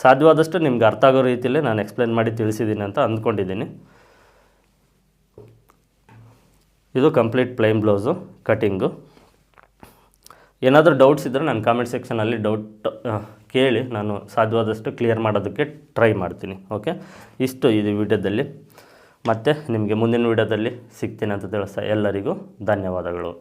ಸಾಧ್ಯವಾದಷ್ಟು ನಿಮ್ಗೆ ಅರ್ಥ ಆಗೋ ರೀತಿಯಲ್ಲೇ ನಾನು ಎಕ್ಸ್ಪ್ಲೇನ್ ಮಾಡಿ ತಿಳಿಸಿದ್ದೀನಿ ಅಂತ ಅಂದ್ಕೊಂಡಿದ್ದೀನಿ ಇದು ಕಂಪ್ಲೀಟ್ ಪ್ಲೈನ್ ಬ್ಲೌಸು ಕಟ್ಟಿಂಗು ಏನಾದರೂ ಡೌಟ್ಸ್ ಇದ್ದರೆ ನಾನು ಕಾಮೆಂಟ್ ಸೆಕ್ಷನಲ್ಲಿ ಡೌಟ್ ಕೇಳಿ ನಾನು ಸಾಧ್ಯವಾದಷ್ಟು ಕ್ಲಿಯರ್ ಮಾಡೋದಕ್ಕೆ ಟ್ರೈ ಮಾಡ್ತೀನಿ ಓಕೆ ಇಷ್ಟು ಇದು ವಿಡಿಯೋದಲ್ಲಿ. ಮತ್ತು ನಿಮಗೆ ಮುಂದಿನ ವಿಡಿಯೋದಲ್ಲಿ ಸಿಗ್ತೀನಿ ಅಂತ ತಿಳಿಸ್ತಾ ಎಲ್ಲರಿಗೂ ಧನ್ಯವಾದಗಳು.